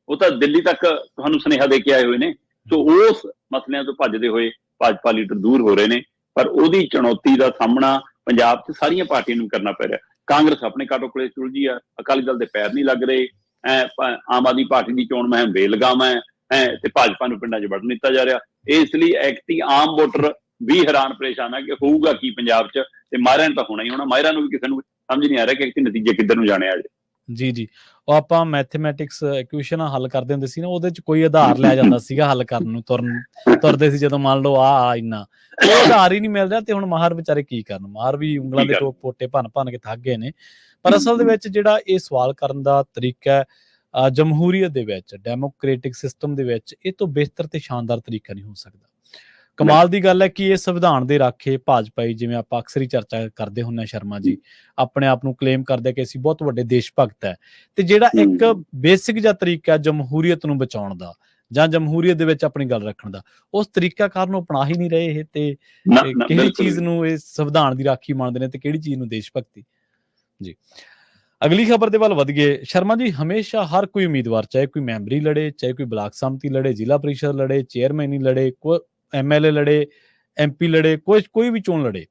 Speaker 2: ਉਹ ਤਾਂ ਦਿੱਲੀ ਤੱਕ ਤੁਹਾਨੂੰ ਸੁਨੇਹਾ ਦੇ ਕੇ ਆਏ ਹੋਏ ਨੇ। ਸੋ ਉਸ ਮਸਲਿਆਂ ਤੋਂ ਭੱਜਦੇ ਹੋਏ ਭਾਜਪਾ ਲੀਡਰ ਦੂਰ ਹੋ ਰਹੇ ਨੇ। ਪਰ ਉਹਦੀ ਚੁਣੌਤੀ ਦਾ ਸਾਹਮਣਾ ਪੰਜਾਬ 'ਚ ਸਾਰੀਆਂ ਪਾਰਟੀਆਂ ਨੂੰ ਕਰਨਾ ਪੈ ਰਿਹਾ। ਕਾਂਗਰਸ ਆਪਣੇ ਕਾਟੋ ਕੋਲੇ ਸੁਲਝੀ ਆ। ਅਕਾਲੀ ਦਲ ਦੇ ਪੈਰ ਨਹੀਂ ਲੱਗ ਰਹੇ। ਆਮ ਆਦਮੀ ਪਾਰਟੀ ਦੀ ਚੋਣ ਮੁਹਿੰਮ ਬੇਲਗਾਮ ਹੈ। ਹੈਂ ਤੇ ਭਾਜਪਾ ਨੂੰ ਪਿੰਡਾਂ 'ਚ ਵੜਨ ਦਿੱਤਾ ਜਾ ਰਿਹਾ। ਇਸ ਲਈ ਐਕਟੀ ਆਮ ਵੋਟਰ ਵੀ ਹੈਰਾਨ ਪਰੇਸ਼ਾਨ ਹੈ ਕਿ ਹੋਊਗਾ ਕੀ ਪੰਜਾਬ 'ਚ ਤੇ ਮਾਹਿਰਾਂ ਨੂੰ ਤਾਂ ਹੋਣਾ ਹੀ ਹੋਣਾ। ਮਾਹਿਰਾਂ ਨੂੰ ਵੀ ਕਿਸੇ ਨੂੰ ਸਮਝ ਨਹੀਂ ਆ ਰਿਹਾ ਕਿ ਐਕਟੀ ਨਤੀਜੇ ਕਿੱਧਰ ਨੂੰ ਜਾਣੇ ਆ ਜੇ।
Speaker 1: ਜੀ ਜੀ। ਉਹ ਆਪਾਂ ਮੈਥਮੈਟਿਕਸ ਇਕੁਏਸ਼ਨਾਂ ਹੱਲ ਕਰਦੇ ਹੁੰਦੇ ਸੀ ਨਾ ਉਹਦੇ ਚ ਕੋਈ ਆਧਾਰ ਲਿਆ ਜਾਂਦਾ ਸੀਗਾ ਹੱਲ ਕਰਨ ਨੂੰ ਤੁਰਨ *laughs* ਤੁਰਦੇ ਸੀ ਜਦੋਂ ਮੰਨ ਲਓ ਆ ਆ ਇੰਨਾ। ਉਹ ਆਧਾਰ ਹੀ ਨਹੀਂ ਮਿਲ ਰਿਹਾ ਤੇ ਹੁਣ ਮਾਹਰ ਵਿਚਾਰੇ ਕੀ ਕਰਨ? ਮਾਹਰ ਵੀ ਉਂਗਲਾਂ ਦੇ? ਟੋਪ ਪੋਟੇ ਭੰਨ ਭੰਨ ਕੇ ਥੱਕ ਗਏ ਨੇ। ਪਰ ਅਸਲ ਦੇ ਵਿੱਚ ਜਿਹੜਾ ਇਹ ਸਵਾਲ ਕਰਨ ਦਾ ਤਰੀਕਾ ਹੈ ਜਮਹੂਰੀਅਤ ਦੇ ਵਿੱਚ ਡੈਮੋਕ੍ਰੈਟਿਕ ਸਿਸਟਮ ਦੇ ਵਿੱਚ ਇਹ ਤੋਂ ਬਿਹਤਰ ਤੇ ਸ਼ਾਨਦਾਰ ਤਰੀਕਾ ਨਹੀਂ ਹੋ ਸਕਦਾ। ਕਮਾਲ ਦੀ ਗੱਲ ਹੈ ਕਿ ਇਹ ਸੰਵਿਧਾਨ ਦੇ ਰਾਖੇ ਭਾਜਪਾਈ ਜਿਵੇਂ ਆਪਾਂ ਅਕਸਰ ਹੀ ਚਰਚਾ ਕਰਦੇ ਹੁੰਨੇ ਸ਼ਰਮਾ ਜੀ ਆਪਣੇ ਆਪ ਨੂੰ ਕਲੇਮ ਕਰਦੇ ਕਿ ਅਸੀਂ ਬਹੁਤ ਵੱਡੇ ਦੇਸ਼ ਭਗਤ ਹੈ। ਤੇ ਜਿਹੜਾ ਇੱਕ। ਬੇਸਿਕ ਜਿਹਾ ਤਰੀਕਾ ਜਮਹੂਰੀਅਤ ਨੂੰ ਬਚਾਉਣ ਦਾ ਜਾਂ ਜਮਹੂਰੀਅਤ ਦੇ ਵਿੱਚ ਆਪਣੀ ਗੱਲ ਰੱਖਣ ਦਾ ਉਸ ਤਰੀਕਾਕਾਰ ਨੂੰ ਅਪਣਾ ਹੀ ਨਹੀਂ ਰਹੇ ਇਹ ਤੇ ਕਿਹੜੀ ਚੀਜ਼ ਨੂੰ ਇਹ ਸੰਵਿਧਾਨ ਦੀ ਰਾਖੀ ਮੰਨਦੇ ਨੇ ਤੇ ਕਿਹੜੀ ਚੀਜ਼ ਨੂੰ ਦੇਸ਼ ਭਗਤੀ? ਜੀ। ਅਗਲੀ ਖਬਰ ਦੇ ਵੱਲ ਵਧੀਏ ਸ਼ਰਮਾ ਜੀ, ਹਮੇਸ਼ਾ ਹਰ ਕੋਈ ਉਮੀਦਵਾਰ, ਚਾਹੇ ਕੋਈ ਮੈਂਬਰੀ ਲੜੇ, ਚਾਹੇ ਕੋਈ ਬਲਾਕ ਸੰਮਤੀ ਲੜੇ, ਜ਼ਿਲ੍ਹਾ ਪਰਿਸ਼ਦ ਲੜੇ, ਚੇਅਰਮੈਨੀ ਲੜੇ ਕੋਈ ਐਮਐਲਏ ਲੜੇ ਐਮਪੀ ਲੜੇ ਕੋਈ ਕੋਈ ਵੀ ਚੋਣ ਲੜੇ।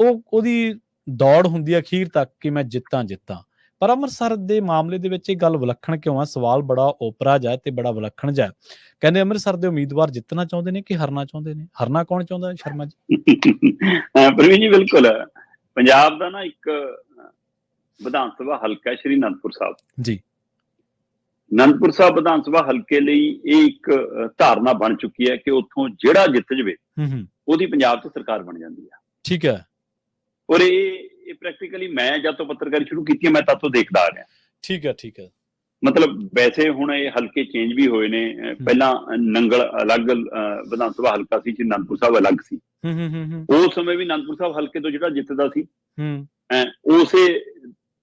Speaker 1: ਉਹ, ਉਹਦੀ ਦੌੜ ਹੁੰਦੀ ਹੈ ਅਖੀਰ ਤੱਕ ਕਿ ਮੈਂ ਜਿੱਤਾਂ ਜਿੱਤਾਂ। ਪਰ ਅੰਮ੍ਰਿਤਸਰ ਦੇ ਮਾਮਲੇ ਦੇ ਵਿੱਚ ਇਹ ਗੱਲ ਵਿਲੱਖਣ ਕਿਉਂ ਆ? ਸਵਾਲ ਬੜਾ ਓਪਰਾ ਜਾ ਤੇ ਬੜਾ ਵਿਲੱਖਣ ਜਾ ਕਹਿੰਦੇ ਅੰਮ੍ਰਿਤਸਰ ਦੇ ਉਮੀਦਵਾਰ ਜਿੱਤਣਾ ਚਾਹੁੰਦੇ ਨੇ ਕਿ ਹਰਨਾ ਚਾਹੁੰਦੇ ਨੇ? ਹਰਨਾ ਕੌਣ ਚਾਹੁੰਦਾ ਸ਼ਰਮਾ ਜੀ?
Speaker 2: ਪ੍ਰਵੀਨ ਜੀ, ਬਿਲਕੁਲ। ਪੰਜਾਬ ਦਾ ਨਾ ਇੱਕ ਵਿਧਾਨ ਸਭਾ ਹਲਕਾ ਸ਼੍ਰੀ ਅਨੰਦਪੁਰ ਸਾਹਿਬ।
Speaker 1: ਜੀ।
Speaker 2: ਅਨੰਦਪੁਰ ਸਾਹਿਬ ਵਿਧਾਨ ਸਭਾ ਹਲਕੇ ਲਈ ਇਹ ਇੱਕ ਧਾਰਨਾ ਬਣ ਚੁੱਕੀ ਹੈ ਕਿ ਉੱਥੋਂ ਜਿਹੜਾ ਜਿੱਤ ਜਵੇ
Speaker 1: ਹੂੰ ਹੂੰ।
Speaker 2: ਉਹਦੀ ਪੰਜਾਬ 'ਚ ਸਰਕਾਰ ਬਣ ਜਾਂਦੀ ਹੈ
Speaker 1: ਠੀਕ ਹੈ।
Speaker 2: ਔਰ ਇਹ ਇਹ ਪ੍ਰੈਕਟੀਕਲੀ ਮੈਂ ਜਦ ਤੋਂ ਪੱਤਰਕਾਰੀ ਸ਼ੁਰੂ ਕੀਤੀ ਹੈ ਮੈਂ ਤਦ ਤੋਂ ਦੇਖਦਾ ਆ ਰਿਹਾ।
Speaker 1: ਠੀਕ ਹੈ ਠੀਕ ਹੈ।
Speaker 2: ਮਤਲਬ ਵੈਸੇ ਹੁਣ ਇਹ ਹਲਕੇ ਚੇਂਜ ਵੀ ਹੋਏ ਨੇ ਪਹਿਲਾਂ ਨੰਗਲ ਅਲੱਗ ਵਿਧਾਨ ਸਭਾ ਹਲਕਾ ਸੀ ਜੀ ਅਨੰਦਪੁਰ ਸਾਹਿਬ ਅਲੱਗ ਸੀ।
Speaker 1: ਹੂੰ ਹੂੰ ਹੂੰ
Speaker 2: ਉਸ ਸਮੇਂ ਵੀ ਅਨੰਦਪੁਰ ਸਾਹਿਬ ਹਲਕੇ ਤੋਂ ਜਿਹੜਾ ਜਿੱਤਦਾ ਸੀ
Speaker 1: ਹੂੰ।
Speaker 2: ਉਸੇ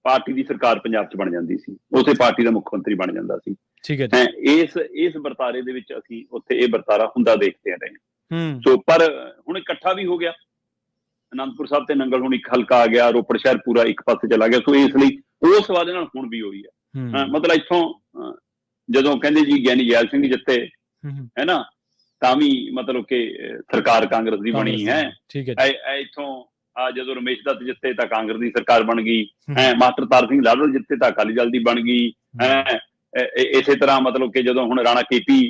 Speaker 2: ਪਾਰਟੀ ਦੀ ਸਰਕਾਰ ਪੰਜਾਬ 'ਚ ਬਣ ਜਾਂਦੀ ਸੀ। ਉਸੇ ਪਾਰਟੀ ਦਾ ਮੁੱਖ ਮੰਤਰੀ ਬਣ ਜਾਂਦਾ ਸੀ।
Speaker 1: ਠੀਕ ਹੈ ਜੀ।
Speaker 2: ਇਸ ਇਸ ਵਰਤਾਰੇ ਦੇ ਵਿੱਚ ਅਸੀਂ ਉੱਥੇ ਇਹ ਵਰਤਾਰਾ ਹੁੰਦਾ ਦੇਖਦੇ ਆ ਰਹੇ ਹਾਂ। ਸੋ ਪਰ ਹੁਣ ਇਕੱਠਾ ਵੀ ਹੋ ਗਿਆ। ਅਨੰਦਪੁਰ ਸਾਹਿਬ ਤੇ ਨੰਗਲ ਹੁਣ ਇੱਕ ਹਲਕਾ ਆ ਗਿਆ ਰੋਪੜ ਸ਼ਹਿਰ ਪੂਰਾ ਇੱਕ ਪਾਸੇ ਚਲਾ ਗਿਆ। ਸੋ ਇਸ ਲਈ ਉਸ ਵਾਦੇ ਨਾਲ ਹੁਣ ਵੀ ਹੋਈ ਹੈ। ਮਤਲਬ ਇੱਥੋਂ ਜਦੋਂ ਕਹਿੰਦੇ ਜੀ ਗਿਆਨੀ ਜੈਲ ਸਿੰਘ ਜਿੱਤੇ
Speaker 1: ਹੂੰ,
Speaker 2: ਨਾ ਤਾਂ ਵੀ ਮਤਲਬ ਕਿ ਸਰਕਾਰ ਕਾਂਗਰਸ ਦੀ ਬਣੀ ਹੈ।
Speaker 1: ਠੀਕ ਹੈ
Speaker 2: ਇੱਥੋਂ ਜਦੋਂ ਰਮੇਸ਼ ਦੱਤ ਜਿੱਤੇ ਤਾਂ ਕਾਂਗਰਸ ਦੀ ਸਰਕਾਰ ਬਣ ਗਈ।
Speaker 1: ਹੂੰ,
Speaker 2: ਮਾਸਟਰ ਤਾਰ ਸਿੰਘ ਲਾਡੋ ਜਿੱਤੇ ਤਾਂ ਅਕਾਲੀ ਦਲ ਦੀ ਬਣ ਗਈ। ਹੈ। ਇਸੇ ਤਰ੍ਹਾਂ ਮਤਲਬ ਕਿ ਜਦੋਂ ਹੁਣ ਰਾਣਾ ਕੇਪੀ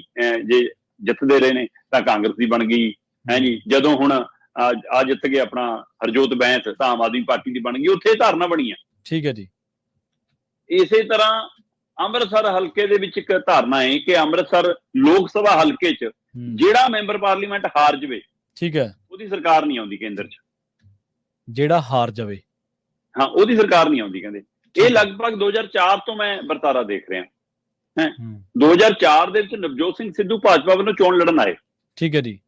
Speaker 2: ਜੇ ਜਿੱਤਦੇ ਰਹੇ ਨੇ ਤਾਂ ਕਾਂਗਰਸ ਦੀ ਬਣ ਗਈ। ਹੈ ਜੀ ਜਦੋਂ ਹੁਣ ਆ ਜਿੱਤ ਗਏ ਆਪਣਾ ਹਰਜੋਤ ਬੈਂਸ ਤਾਂ ਆਮ ਆਦਮੀ ਪਾਰਟੀ ਦੀ ਬਣ ਗਈ ਉੱਥੇ ਧਾਰਨਾ ਬਣੀ ਆ
Speaker 1: ਠੀਕ ਹੈ ਜੀ।
Speaker 2: ਇਸੇ ਤਰ੍ਹਾਂ ਅੰਮ੍ਰਿਤਸਰ ਹਲਕੇ ਦੇ ਵਿੱਚ ਇੱਕ ਧਾਰਨਾ ਹੈ ਕਿ ਅੰਮ੍ਰਿਤਸਰ ਲੋਕ ਸਭਾ ਹਲਕੇ 'ਚ ਜਿਹੜਾ ਮੈਂਬਰ ਪਾਰਲੀਮੈਂਟ ਹਾਰ ਜਵੇ
Speaker 1: ਠੀਕ ਹੈ।
Speaker 2: ਉਹਦੀ ਸਰਕਾਰ ਨਹੀਂ ਆਉਂਦੀ ਕੇਂਦਰ 'ਚ।
Speaker 1: ਜਿਹੜਾ ਹਾਰ ਜਾਵੇ।
Speaker 2: ਹਾਂ ਉਹਦੀ ਸਰਕਾਰ ਨਹੀਂ ਆਉਂਦੀ ਕਹਿੰਦੇ। ਇਹ ਲਗਭਗ 2004 ਤੋਂ ਮੈਂ ਵਰਤਾਰਾ ਦੇਖ ਰਿਹਾ।
Speaker 1: ਹੂੰ?
Speaker 2: 2004 ਦੇ ਵਿੱਚ ਨਵਜੋਤ ਸਿੰਘ ਸਿੱਧੂ ਭਾਜਪਾ ਵੱਲੋਂ ਚੋਣ ਲੜਨ ਆਏ।
Speaker 1: ਠੀਕ ਹੈ ਜੀ।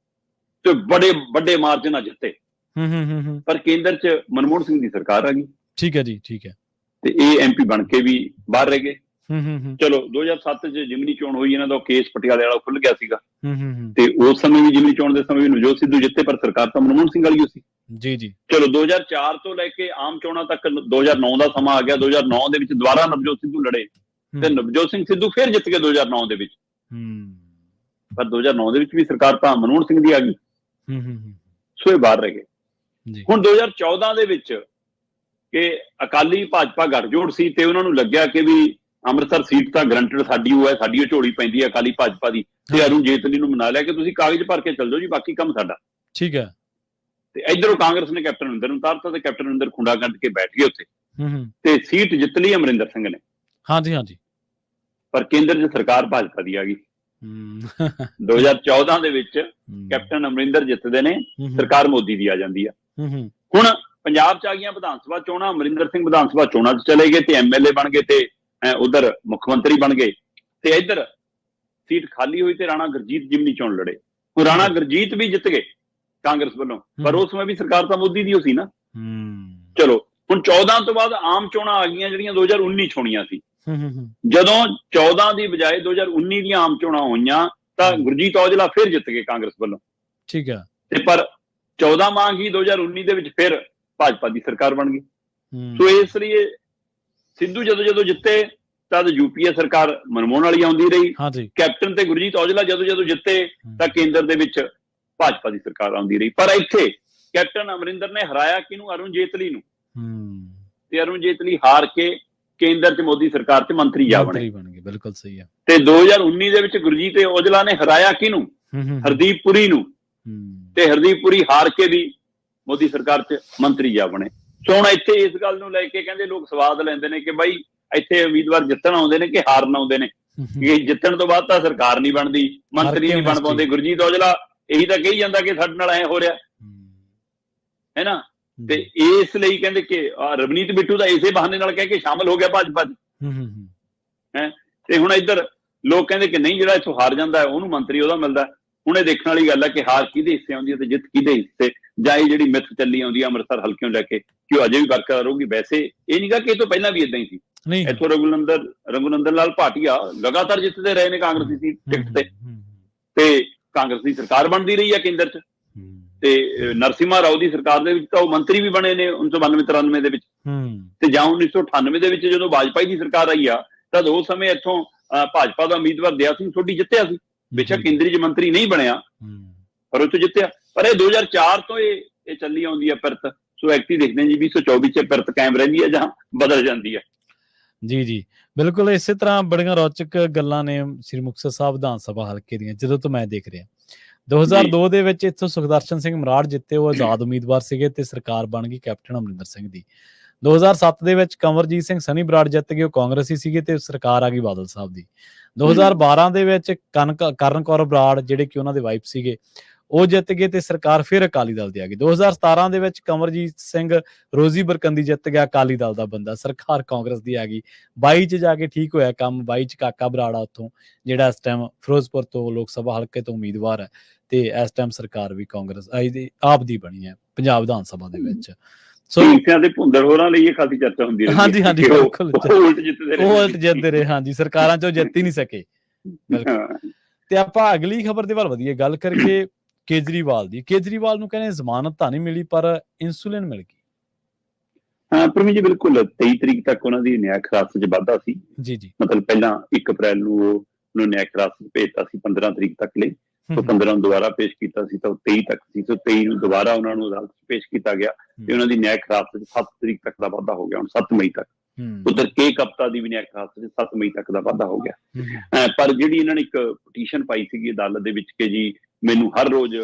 Speaker 2: ਤੇ ਬੜੇ ਵੱਡੇ ਮਾਰਜਨ ਨਾਲ ਜਿੱਤੇ।
Speaker 1: ਹੂੰ ਹੂੰ ਹੂੰ
Speaker 2: ਪਰ ਕੇਂਦਰ 'ਚ ਮਨਮੋਹਨ ਸਿੰਘ ਦੀ ਸਰਕਾਰ ਆ ਗਈ।
Speaker 1: ਠੀਕ ਹੈ ਜੀ ਠੀਕ ਹੈ।
Speaker 2: ਤੇ ਇਹ ਐਮਪੀ ਬਣ ਕੇ ਵੀ ਬਾਹਰ ਰਹਿ ਗਏ।
Speaker 1: ਹੂੰ ਹੂੰ ਹੂੰ।
Speaker 2: ਚਲੋ 2007 'ਚ ਜਿਮਨੀ ਚੋਣ ਹੋਈ ਇਹਨਾਂ ਦਾ ਕੇਸ ਪਟਿਆਲੇ ਵਾਲਾ ਖੁੱਲ ਗਿਆ ਸੀਗਾ।
Speaker 1: ਹੂੰ ਹੂੰ
Speaker 2: ਤੇ ਉਸ ਸਮੇਂ ਵੀ ਜਿਮਨੀ ਚੋਣ ਦੇ ਸਮੇਂ ਵੀ ਨਵਜੋਤ ਸਿੱਧੂ ਜਿੱਤੇ ਪਰ ਸਰਕਾਰ ਤਾਂ ਮਨਮੋਹਨ ਸਿੰਘ ਵਾਲੀ ਸੀ।
Speaker 1: ਜੀ ਜੀ।
Speaker 2: ਚਲੋ 2004 ਤੋਂ ਲੈ ਕੇ ਆਮ ਚੋਣਾਂ ਤੱਕ 2009 ਦਾ ਸਮਾਂ ਆ ਗਿਆ। 2009 ਦੇ ਵਿੱਚ ਦੁਬਾਰਾ ਨਵਜੋਤ ਸਿੱਧੂ ਲੜੇ। ਤੇ ਨਵਜੋਤ ਸਿੰਘ ਸਿੱਧੂ ਫਿਰ ਜਿੱਤ ਗਏ 2009 ਦੇ ਵਿੱਚ।
Speaker 1: ਹੂੰ।
Speaker 2: ਪਰ 2009 ਦੇ ਵਿੱਚ ਵੀ ਸਰਕਾਰ ਤਾਂ ਮਨਮੋਹਨ ਸਿੰਘ ਦੀ ਆ ਗਈ।
Speaker 1: ਹੂੰ ਹੂੰ
Speaker 2: ਸੋ ਇਹ ਬਾਹਰ ਰਹਿ ਗਏ।
Speaker 1: ਜੀ।
Speaker 2: ਹੁਣ 2014 ਦੇ ਵਿੱਚ ਕਿ ਅਕਾਲੀ ਭਾਜਪਾ ਗੱਠਜੋੜ ਸੀ ਤੇ ਉਹਨਾਂ ਨੂੰ ਲੱਗਿਆ ਕਿ ਵੀ ਅੰਮ੍ਰਿਤਸਰ ਸੀਟ ਤਾਂ ਗਰੰਟਡ ਸਾਡੀ ਉਹ ਹੈ ਸਾਡੀ ਉਹ ਝੋਲੀ ਪੈਂਦੀ ਹੈ ਅਕਾਲੀ ਭਾਜਪਾ ਦੀ। ਤੇ। ਅਰੁਣ ਜੇਤਲੀ ਨੂੰ ਮਨਾ ਲਿਆ ਕਿ ਤੁਸੀਂ ਕਾਗਜ਼ ਭਰ ਕੇ ਚੱਲ ਜਾਓ ਜੀ ਬਾਕੀ ਕੰਮ ਸਾਡਾ।
Speaker 1: ਠੀਕ ਹੈ।
Speaker 2: ਤੇ ਇਧਰੋਂ ਕਾਂਗਰਸ ਨੇ ਕੈਪਟਨ ਅਮਰਿੰਦਰ ਨੂੰ ਤਾਰਤਾ ਤੇ ਕੈਪਟਨ ਅਮਰਿੰਦਰ ਖੁੰਡਾ ਕੱਢ ਕੇ ਬੈਠ ਗਏ ਉੱਥੇ।
Speaker 1: ਹੂੰ ਹੂੰ।
Speaker 2: ਤੇ ਸੀਟ ਜਿੱਤ ਲਈ ਅਮਰਿੰਦਰ ਸਿੰਘ ਨੇ।
Speaker 1: ਹਾਂਜੀ ਹਾਂਜੀ।
Speaker 2: ਪਰ ਕੇਂਦਰ 'ਚ ਸਰਕਾਰ ਭਾਜਪਾ ਦੀ ਆ ਗਈ।
Speaker 1: ਹੂੰ।
Speaker 2: 2014 ਦੇ ਵਿੱਚ ਕੈਪਟਨ ਅਮਰਿੰਦਰ ਜਿੱਤਦੇ ਨੇ ਸਰਕਾਰ ਮੋਦੀ ਦੀ ਆ ਜਾਂਦੀ ਆ।
Speaker 1: ਹੂੰ ਹੂੰ।
Speaker 2: ਹੁਣ ਪੰਜਾਬ 'ਚ ਆ ਗਈਆਂ ਵਿਧਾਨ ਸਭਾ ਚੋਣਾਂ ਅਮਰਿੰਦਰ ਸਿੰਘ ਵਿਧਾਨ ਸਭਾ ਚੋਣਾਂ 'ਚ ਚਲੇ ਗਏ ਤੇ ਐਮਐਲਏ ਬਣ ਗਏ ਤੇ ਉਧਰ ਮੁੱਖ ਮੰਤਰੀ ਬਣ ਗਏ। ਤੇ ਇੱਧਰ ਸੀਟ ਖਾਲੀ ਹੋਈ ਤੇ ਰਾਣਾ ਗੁਰਜੀਤ ਜਿਮਨੀ ਚੋਣ ਲੜੇ। ਉਹ ਰਾਣਾ ਗੁਰਜੀਤ ਵੀ ਜਿੱਤ ਗਏ। ਕਾਂਗਰਸ ਵੱਲੋਂ। ਪਰ ਉਸ ਸਮੇਂ ਵੀ ਸਰਕਾਰ ਤਾਂ ਮੋਦੀ ਦੀ ਹੋ ਸੀ ਨਾ। ਚਲੋ ਹੁਣ 14 ਤੋਂ ਬਾਅਦ ਆਮ ਚੋਣਾਂ ਆ ਗਈਆਂ ਜਿਹੜੀਆਂ 2019 ਚ ਹੋਣੀਆਂ ਸੀ। ਜਦੋਂ 14 ਦੀ ਬਜਾਏ 2019 ਦੀਆਂ ਆਮ ਚੋਣਾਂ ਹੋਈਆਂ ਤਾਂ ਗੁਰਜੀਤ ਔਜਲਾ ਫਿਰ ਜਿੱਤ ਗਏ ਕਾਂਗਰਸ ਵੱਲੋਂ।
Speaker 1: ਠੀਕ ਹੈ
Speaker 2: ਤੇ ਪਰ 14 ਮੰਗ ਹੀ 2019 ਦੇ ਵਿੱਚ ਫਿਰ ਭਾਜਪਾ ਦੀ ਸਰਕਾਰ ਬਣ ਗਈ। ਸੋ ਇਸ ਲਈ ਸਿੱਧੂ ਜਦੋਂ ਜਦੋਂ ਜਿੱਤੇ ਤਦ ਯੂਪੀਏ ਸਰਕਾਰ ਮਨਮੋਹਨ ਵਾਲੀ ਆਉਂਦੀ ਰਹੀ। ਕੈਪਟਨ ਤੇ ਗੁਰਜੀਤ ਔਜਲਾ ਜਦੋਂ ਜਦੋਂ ਜਿੱਤੇ ਤਾਂ ਕੇਂਦਰ ਦੇ ਵਿੱਚ ਭਾਜਪਾ ਦੀ ਸਰਕਾਰ ਆਉਂਦੀ ਰਹੀ। ਪਰ ਇੱਥੇ ਕੈਪਟਨ ਅਮਰਿੰਦਰ ਨੇ ਹਰਾਇਆ ਕਿਹਨੂੰ? ਅਰੁਣ ਜੇਤਲੀ ਨੂੰ।
Speaker 1: ਹੂੰ।
Speaker 2: ਤੇ ਅਰੁਣ ਜੇਤਲੀ ਹਾਰ ਕੇ ਕੇਂਦਰ 'ਚ ਮੋਦੀ ਸਰਕਾਰ 'ਚ ਮੰਤਰੀ ਜਾ ਬਣੇ।
Speaker 1: ਮੰਤਰੀ ਬਣ ਗਏ ਬਿਲਕੁਲ ਸਹੀ ਹੈ
Speaker 2: ਤੇ 2019 ਦੇ ਵਿੱਚ ਗੁਰਜੀਤ ਔਜਲਾ ਨੇ ਹਰਾਇਆ
Speaker 1: ਹੂੰ
Speaker 2: ਹਰਦੀਪ ਪੁਰੀ ਨੂੰ।
Speaker 1: ਹੂੰ।
Speaker 2: ਤੇ ਹਰਦੀਪ ਪੁਰੀ ਹਾਰ ਕੇ ਵੀ ਮੋਦੀ ਸਰਕਾਰ 'ਚ ਮੰਤਰੀ ਜਾ ਬਣੇ। ਸੋ ਹੁਣ ਇੱਥੇ ਇਸ ਗੱਲ ਨੂੰ ਲੈ ਕੇ ਕਹਿੰਦੇ ਲੋਕ ਸਵਾਦ ਲੈਂਦੇ ਨੇ ਕਿ ਬਾਈ ਇੱਥੇ ਉਮੀਦਵਾਰ ਜਿੱਤਣ ਆਉਂਦੇ ਨੇ ਕਿ ਹਾਰਨ ਆਉਂਦੇ ਨੇ? ਕਿ ਜਿੱਤਣ ਤੋਂ ਬਾਅਦ ਤਾਂ ਸਰਕਾਰ ਨਹੀਂ ਬਣਦੀ ਮੰਤਰੀ ਨਹੀਂ ਬਣ। ਪਾਉਂਦੇ। ਗੁਰਜੀਤ ਔਜਲਾ ਇਹੀ ਤਾਂ ਕਹੀ ਜਾਂਦਾ ਕਿ ਸਾਡੇ ਨਾਲ ਐ ਹੋ ਰਿਹਾ। ਹੈ ਨਾ? ਤੇ ਇਸ ਲਈ ਕਹਿੰਦੇ ਕਿ ਰਵਨੀਤ ਬਿੱਟੂ ਦਾ ਇਸੇ ਬਹਾਨੇ ਨਾਲ ਕਹਿ ਕੇ ਸ਼ਾਮਲ ਹੋ ਗਿਆ ਭਾਜਪਾ 'ਚ।
Speaker 1: ਹੂੰ ਹੂੰ ਹੂੰ।
Speaker 2: ਤੇ ਹੁਣ ਇੱਧਰ ਲੋਕ ਕਹਿੰਦੇ ਕਿ ਨਹੀਂ ਜਿਹੜਾ ਇੱਥੋਂ ਹਾਰ ਜਾਂਦਾ ਹੈ, ਉਹਨੂੰ ਮੰਤਰੀ ਉਹਦਾ ਮਿਲਦਾ। ਹੁਣ ਇਹ ਦੇਖਣ ਵਾਲੀ ਗੱਲ ਹੈ ਕਿ ਹਾਰ ਕਿਹਦੇ ਹਿੱਸੇ ਆਉਂਦੀ ਹੈ ਤੇ ਜਿੱਤ ਕਿਹਦੇ ਹਿੱਸੇ? ਜਾਂ ਇਹ ਜਿਹੜੀ ਮਿੱਥ ਚੱਲੀ ਆਉਂਦੀ ਹੈ ਅੰਮ੍ਰਿਤਸਰ ਹਲਕਿਓਂ ਲੈ ਕੇ ਕਿ ਉਹ ਅਜੇ ਵੀ ਬਰਕਰਾਰ ਰਹੂਗੀ? ਵੈਸੇ ਇਹ ਨਹੀਂਗਾ ਕਿ ਇਹ ਤੋਂ ਪਹਿਲਾਂ ਵੀ ਇਦਾਂ ਹੀ ਸੀ।
Speaker 1: ਨਹੀਂ।
Speaker 2: ਇੱਥੋਂ ਰਘੁਨੰਦਰ ਰਘੁਨੰਦਰ ਲਾਲ ਭਾਟੀਆ ਲਗਾਤਾਰ ਜਿੱਤਦੇ ਰਹੇ ਨੇ ਕਾਂਗਰਸੀ ਸੀ ਟਿਕਟ ਤੇ। ਤੇ ਕਾਂਗਰਸ ਦੀ ਸਰਕਾਰ ਬਣਦੀ ਰਹੀ ਹੈ ਕੇਂਦਰ 'ਚ। ਤੇ ਅਹ, ਨਰਸਿਮਹਾ ਰਾਓ ਦੀ ਸਰਕਾਰ ਦੇ ਵਿੱਚ ਤਾਂ ਉਹ ਮੰਤਰੀ ਵੀ ਬਣੇ ਨੇ 1992 93 ਦੇ ਵਿੱਚ। ਤੇ ਜਾਂ 1998 ਦੇ ਵਿੱਚ ਜਦੋਂ ਵਾਜਪਾਈ ਦੀ ਸਰਕਾਰ ਆਈ ਆ ਤਦ ਉਸ ਸਮੇਂ ਇੱਥੋਂ ਭਾਜਪਾ ਦਾ ਉਮੀਦਵਾਰ ਦਿਆ ਸਿੰਘ ਸੋਢੀ ਜਿੱਤਿਆ ਸੀ। ਬੇਸ਼ੱਕ ਕੇਂਦਰੀ ਚ ਮੰਤਰੀ ਨਹੀਂ ਬਣਿਆ ਪਰ ਉਹ ਤੋਂ ਜਿੱਤਿਆ। ਪਰ ਇਹ 2004 ਤੋਂ ਇਹ ਇਹ ਚੱਲੀ ਆਉਂਦੀ ਹੈ ਪਿਰਤ। ਸੋ ਐਕਟੀ ਦੇਖਦੇ ਜੀ 2024 ਚ ਪਿਰਤ ਕਾਇਮ ਰਹਿੰਦੀ ਹੈ ਜਾਂ ਬਦਲ ਜਾਂਦੀ ਹੈ
Speaker 1: ਜੀ ਜੀ। ਬਿਲਕੁਲ ਇਸੇ ਤਰ੍ਹਾਂ ਬੜੀਆਂ ਰੌਚਕ ਗੱਲਾਂ ਨੇ ਸ੍ਰੀ ਮੁਕਤਸਰ ਸਾਹਿਬ ਵਿਧਾਨ ਸਭਾ ਹਲਕੇ ਦੀਆਂ ਜਦੋਂ ਤੋਂ ਮੈਂ ਦੇਖ ਰਿਹਾ। 2002 ਦੇ ਵਿੱਚ ਇੱਥੋਂ ਸੁਖਦਰਸ਼ਨ ਸਿੰਘ ਮਰਾੜ ਜਿੱਤੇ ਉਹ ਆਜ਼ਾਦ ਉਮੀਦਵਾਰ ਸੀਗੇ ਤੇ ਸਰਕਾਰ ਬਣ ਗਈ ਕੈਪਟਨ ਅਮਰਿੰਦਰ ਸਿੰਘ ਦੀ। 2007 ਦੇ ਵਿੱਚ ਕੰਵਰਜੀਤ ਸਿੰਘ ਸਨੀ ਬਰਾੜ ਜਿੱਤ ਗਏ ਉਹ ਕਾਂਗਰਸੀ ਸੀਗੇ ਤੇ ਸਰਕਾਰ ਆ ਗਈ ਬਾਦਲ ਸਾਹਿਬ ਦੀ। 2012 ਦੇ ਵਿੱਚ ਕਰਨ ਕੌਰ ਬਰਾੜ ਜਿਹੜੇ ਕਿ ਉਹਨਾਂ ਦੇ ਵਾਈਫ ਸੀਗੇ ਉਹ ਜਿੱਤ ਗਏ ਤੇ ਸਰਕਾਰ ਫਿਰ ਅਕਾਲੀ ਦਲ ਦੀ ਆ ਗਈ। 2017 ਦੇ ਵਿੱਚ ਕੰਵਰਜੀਤ ਸਿੰਘ ਰੋਜ਼ੀ ਬਰਕੰਦੀ ਜਿੱਤ ਗਿਆ ਅਕਾਲੀ ਦਲ ਦਾ ਬੰਦਾ ਸਰਕਾਰ ਕਾਂਗਰਸ ਦੀ ਆ ਗਈ। 22 ਚ ਜਾ ਕੇ ਠੀਕ ਹੋਇਆ ਕੰਮ 22 ਚ ਕਾਕਾ ਬਰਾੜਾ ਉੱਥੋਂ ਜਿਹੜਾ ਇਸ ਟਾਈਮ ਫਿਰੋਜ਼ਪੁਰ ਤੋਂ ਲੋਕ ਸਭਾ ਹਲਕੇ ਤੋਂ ਉਮੀਦਵਾਰ ਹੈ ਤੇ ਇਸ ਟਾਈਮ ਸਰਕਾਰ ਵੀ ਕਾਂਗਰਸ ਆਈ ਦੀ ਆਪ ਦੀ ਬਣੀ ਹੈ ਪੰਜਾਬ ਵਿਧਾਨ ਸਭਾ ਦੇ ਵਿੱਚ। ਸੋ
Speaker 2: ਢੀਂਗਸਿਆਂ ਦੇ ਭੁੰਦਰ ਹੋਰਾਂ ਲਈ ਇਹ ਖਾਸੀ ਚਰਚਾ ਹੁੰਦੀ ਰਹੀ
Speaker 1: ਹਾਂਜੀ, ਹਾਂਜੀ, ਬਿਲਕੁਲ।
Speaker 2: ਉਲਟ ਜਿੱਤਦੇ ਰਹੇ
Speaker 1: ਉਲਟ ਜਿੱਤਦੇ ਰਹੇ ਹਾਂਜੀ ਸਰਕਾਰਾਂ ਚੋਂ ਜਿੱਤ ਹੀ ਨਹੀਂ ਸਕੇ। ਬਿਲਕੁਲ। ਤੇ ਆਪਾਂ ਅਗਲੀ ਖਬਰ ਦੇ ਵੱਲ ਵਧੀਏ ਗੱਲ ਕਰਕੇ ਕੇਜਰੀਵਾਲ ਦੀ। ਕੇਜਰੀਵਾਲ ਨੂੰ ਕਹਿੰਦੇ ਜ਼ਮਾਨਤ ਤਾਂ ਨਹੀਂ ਮਿਲੀ ਪਰ ਇਨਸੂਲਿਨ ਮਿਲ ਗਈ।
Speaker 2: ਹਾਂ ਪਰਮੀ ਜੀ ਬਿਲਕੁਲ 23 ਤਰੀਕ ਤੱਕ ਉਹਨਾਂ ਦੀ ਨਿਆਂ ਹਿਰਾਸਤ 'ਚ ਵਾਧਾ ਸੀ।
Speaker 1: ਜੀ ਜੀ।
Speaker 2: ਮਤਲਬ ਪਹਿਲਾਂ 1 ਅਪ੍ਰੈਲ ਨੂੰ ਉਹ ਨੂੰ ਨਿਆਂ ਹਿਰਾਸਤ 'ਚ ਭੇਜਤਾ ਸੀ 15 ਤਰੀਕ ਤੱਕ ਲਈ। ਤੋਂ 15 ਨੂੰ ਦੁਬਾਰਾ ਪੇਸ਼ ਕੀਤਾ ਸੀ ਤਾਂ ਉਹ 23 ਤੱਕ ਸੀ। ਤੋਂ 23 ਨੂੰ ਦੁਬਾਰਾ ਉਹਨਾਂ ਨੂੰ ਅਦਾਲਤ 'ਚ ਪੇਸ਼ ਕੀਤਾ ਗਿਆ ਤੇ ਉਹਨਾਂ ਦੀ ਨਿਆਂ ਹਿਰਾਸਤ 'ਚ 7 ਤਰੀਕ ਤੱਕ ਦਾ ਵਾਧਾ ਹੋ ਗਿਆ ਹੁਣ 7 ਮਈ ਤੱਕ। ਉਧਰ ਕੇ ਕਪਤਾ ਦੀ ਵੀ ਨਿਆਂ ਹਿਰਾਸਤ 'ਚ 7 ਮਈ ਤੱਕ ਦਾ ਵਾਧਾ ਹੋ ਗਿਆ। ਪਰ ਜਿਹੜੀ ਇਹਨਾਂ ਨੇ ਇੱਕ ਪਟੀਸ਼ਨ ਪਾਈ ਸੀਗੀ ਅਦਾਲਤ ਦੇ ਵਿੱਚ ਕਿ ਜੀ ਮੈਨੂੰ ਹਰ ਰੋਜ਼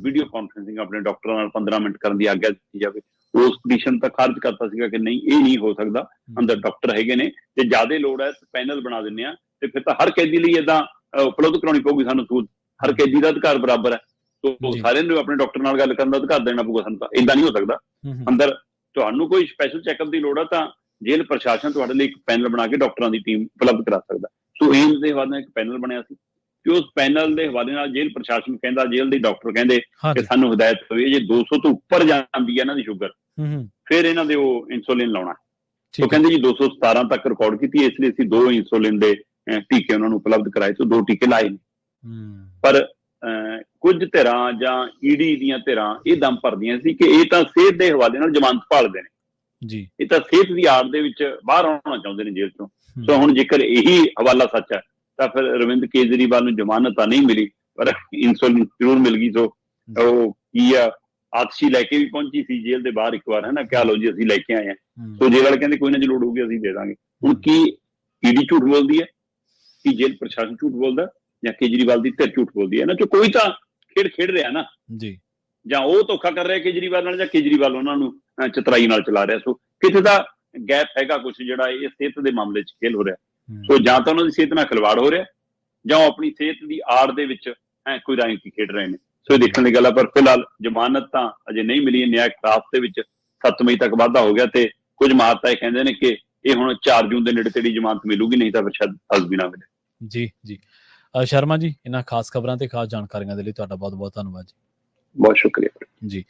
Speaker 2: ਵੀਡੀਓ ਕਾਨਫਰੈਂਸਿੰਗ ਆਪਣੇ ਡਾਕਟਰਾਂ ਨਾਲ 15 ਮਿੰਟ ਕਰਨ ਦੀ ਆਗਿਆ ਦਿੱਤੀ ਜਾਵੇ। ਉਸ ਪਟੀਸ਼ਨ ਤਾਂ ਖਾਰਜ ਕਰਤਾ ਸੀਗਾ ਕਿ ਨਹੀਂ ਇਹ ਨਹੀਂ ਹੋ ਸਕਦਾ। ਅੰਦਰ ਡਾਕਟਰ ਹੈਗੇ ਨੇ ਤੇ ਜ਼ਿਆਦਾ ਲੋੜ ਹੈ ਪੈਨਲ ਬਣਾ ਦਿੰਨੇ ਆ ਤੇ ਫਿਰ ਤਾਂ ਹਰ ਕੈਦੀ ਲਈ ਇਦਾਂ ਉਪਲਬਧ ਕਰਾਉਣੀ ਪਊਗੀ ਸਾਨੂੰ ਸਹੂਲਤ ਹਰ ਕੈਦੀ ਦਾ ਅਧਿਕਾਰ ਬਰਾਬਰ ਹੈ। ਤੋਂ। ਸਾਰਿਆਂ ਨੂੰ ਆਪਣੇ ਡਾਕਟਰ ਨਾਲ ਗੱਲ ਕਰਨ ਦਾ ਅਧਿਕਾਰ ਦੇਣਾ ਪਊਗਾ ਸਾਨੂੰ ਤਾਂ ਇਦਾਂ ਨਹੀਂ ਹੋ ਸਕਦਾ। ਅੰਦਰ ਤੁਹਾਨੂੰ ਕੋਈ ਸਪੈਸ਼ਲ ਚੈੱਕਅਪ ਦੀ ਲੋੜ ਹੈ ਤਾਂ ਜੇਲ੍ਹ ਪ੍ਰਸ਼ਾਸਨ ਤੁਹਾਡੇ ਲਈ ਇੱਕ ਪੈਨਲ ਬਣਾ ਕੇ ਡਾਕਟਰਾਂ ਦੀ ਟੀਮ ਉਪਲਬਧ ਕਰਾ ਸਕਦਾ। ਸੋ ਏਮਸ ਦੇ ਨਾਲ ਇੱਕ ਪੈਨਲ ਬਣਿਆ ਸੀ। ਕਿ ਉਸ ਪੈਨਲ ਦੇ ਹਵਾਲੇ ਨਾਲ ਜੇਲ੍ਹ ਪ੍ਰਸ਼ਾਸਨ ਕਹਿੰਦਾ ਜੇਲ੍ਹ ਦੇ ਡਾਕਟਰ ਕਹਿੰਦੇ ਕਿ ਸਾਨੂੰ ਹਦਾਇਤ ਹੋਈ ਹੈ ਜੇ 200 ਤੋਂ ਉੱਪਰ ਜਾਂਦੀ ਹੈ ਇਹਨਾਂ ਦੀ ਸ਼ੂਗਰ
Speaker 1: ਹੂੰ ਹੂੰ।
Speaker 2: ਫਿਰ ਇਹਨਾਂ ਦੇ ਉਹ ਇਨਸੂਲਿਨ ਲਾਉਣਾ। ਉਹ ਕਹਿੰਦੇ ਜੀ 217 ਤੱਕ ਰਿਕਾਰਡ ਕੀਤੀ ਇਸ ਲਈ ਅਸੀਂ ਦੋ ਇਨਸੂਲਿਨ ਦੇ ਟੀਕੇ ਉਹਨਾਂ ਨੂੰ ਉਪਲਬਧ ਕਰਾਏ ਤੋਂ ਦੋ ਟੀਕੇ ਲਾਏ ਪਰ ਕੁਝ ਧਿਰਾਂ ਜਾਂ ਈਡੀ ਦੀਆਂ ਧਿਰਾਂ ਇਹ ਦਮ ਭਰਦੀਆਂ ਸੀ ਕਿ ਇਹ ਤਾਂ ਸਿਹਤ ਦੇ ਹਵਾਲੇ ਨਾਲ ਜ਼ਮਾਨਤ ਭਾਲਦੇ ਨੇ।
Speaker 1: ਜੀ।
Speaker 2: ਇਹ ਤਾਂ ਸਿਹਤ ਦੀ ਆੜ ਦੇ ਵਿੱਚ ਬਾਹਰ ਆਉਣਾ ਚਾਹੁੰਦੇ ਨੇ ਜੇਲ੍ਹ ਤੋਂ ਸੋ ਹੁਣ ਜੇਕਰ ਇਹੀ ਹਵਾਲਾ ਸੱਚ ਹੈ ਤਾਂ ਫਿਰ ਰਵਿੰਦ ਕੇਜਰੀਵਾਲ ਨੂੰ ਜ਼ਮਾਨਤ ਤਾਂ ਨਹੀਂ ਮਿਲੀ ਪਰ ਇਨਸੂਲਿਨ ਜ਼ਰੂਰ ਮਿਲ ਗਈ ਸੋ ਉਹ ਕੀ ਆ ਆਤਸ਼ੀ ਲੈ ਕੇ ਵੀ ਪਹੁੰਚੀ ਸੀ ਜੇਲ੍ਹ ਦੇ ਬਾਹਰ ਇੱਕ ਵਾਰ ਹੈ ਨਾ ਕਿਹਾ ਲੋ ਜੀ ਅਸੀਂ ਲੈ ਕੇ ਆਏ ਹੂੰ, ਸੋ ਜੇਲ੍ਹ ਵਾਲੇ ਕਹਿੰਦੇ ਕੋਈ ਨਾ ਜੀ ਲੋੜ ਹੋਊਗੀ ਅਸੀਂ ਦੇ ਦਾਂਗੇ। ਹੁਣ ਕੀ ਈਡੀ ਝੂਠ ਬੋਲਦੀ ਹੈ? ਕਿ ਜੇਲ੍ਹ ਪ੍ਰਸ਼ਾਸਨ ਝੂਠ ਬੋਲਦਾ? ਜਾਂ ਕੇਜਰੀਵਾਲ ਦੀ ਧਿਰ ਝੂਠ ਬੋਲਦੀ ਹੈ? ਨਾ ਚੋ ਕੋਈ ਤਾਂ ਖੇਡ ਖੇਡ ਰਿਹਾ ਨਾ।
Speaker 1: ਜੀ।
Speaker 2: ਜਾਂ ਉਹ ਧੋਖਾ ਕਰ ਰਿਹਾ ਕੇਜਰੀਵਾਲ ਨਾਲ ਜਾਂ ਕੇਜਰੀਵਾਲ ਉਹਨਾਂ ਨੂੰ ਚਤਰਾਈ ਨਾਲ ਚਲਾ ਰਿਹਾ। ਸੋ ਕਿਤੇ ਦਾ ਗੈਪ ਹੈਗਾ ਕੁਝ ਜਿਹੜਾ ਇਹ ਸਿਹਤ ਦੇ ਮਾਮਲੇ 'ਚ ਖੇਲ ਹੋ ਰਿਹਾ। ਸੋ ਜਾਂ ਤਾਂ ਉਹਨਾਂ ਦੀ ਸਿਹਤ ਨਾਲ ਖਿਲਵਾੜ ਹੋ ਰਿਹਾ ਜਾਂ ਆਪਣੀ ਸਿਹਤ ਦੀ ਆੜ ਦੇ ਵਿੱਚ ਐ ਕੋਈ ਰਾਜਨੀਤੀ ਖੇਡ ਰਹੇ ਨੇ। ਸੋ ਇਹ ਦੇਖਣ ਦੀ ਗੱਲ ਆ ਪਰ ਫਿਲਹਾਲ ਜ਼ਮਾਨਤ ਤਾਂ ਅਜੇ ਨਹੀਂ ਮਿਲੀ। ਨਿਆਂ ਖਰਾਬ ਦੇ ਵਿੱਚ 7 ਮਈ ਤੱਕ ਵਾਧਾ ਹੋ ਗਿਆ ਤੇ ਕੁਝ ਮਾਰਤਾ ਇਹ ਕਹਿੰਦੇ ਨੇ ਕਿ ਇਹ ਹੁਣ 4 ਜੂਨ ਦੇ ਨੇੜੇ ਤੇੜੀ ਜ਼ਮਾਨਤ ਮਿਲੂਗੀ ਨਹੀਂ ਤਾਂ ਫਿਰ ਸ਼ਾਇਦ ਅੱਜ ਵੀ ਨਾ ਮਿਲੇ।
Speaker 1: ਜੀ ਜੀ। ਸ਼ਰਮਾ ਜੀ ਇਹਨਾਂ ਖਾਸ ਖਬਰਾਂ ਤੇ ਖਾਸ ਜਾਣਕਾਰੀਆਂ ਦੇ ਲਈ ਤੁਹਾਡਾ ਬਹੁਤ ਬਹੁਤ ਧੰਨਵਾਦ ਜੀ।
Speaker 2: ਬਹੁਤ ਸ਼ੁਕਰੀਆ।
Speaker 1: ਜੀ।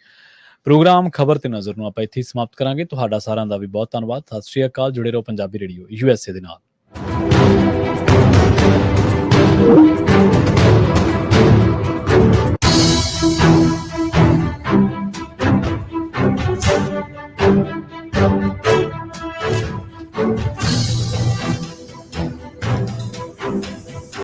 Speaker 1: ਪ੍ਰੋਗਰਾਮ ਖਬਰ ਤੇ ਨਜ਼ਰ ਨੂੰ ਆਪਾਂ ਇੱਥੇ ਸਮਾਪਤ ਕਰਾਂਗੇ। ਤੁਹਾਡਾ ਸਾਰਿਆਂ ਦਾ ਵੀ ਬਹੁਤ ਧੰਨਵਾਦ। ਸਤਿ ਸ਼੍ਰੀ ਅਕਾਲ ਜੁੜੇ ਰਹੋ ਪੰਜਾਬੀ ਰੇਡੀਓ ਯੂਐਸਏ ਦੇ ਨਾਲ। Thank you.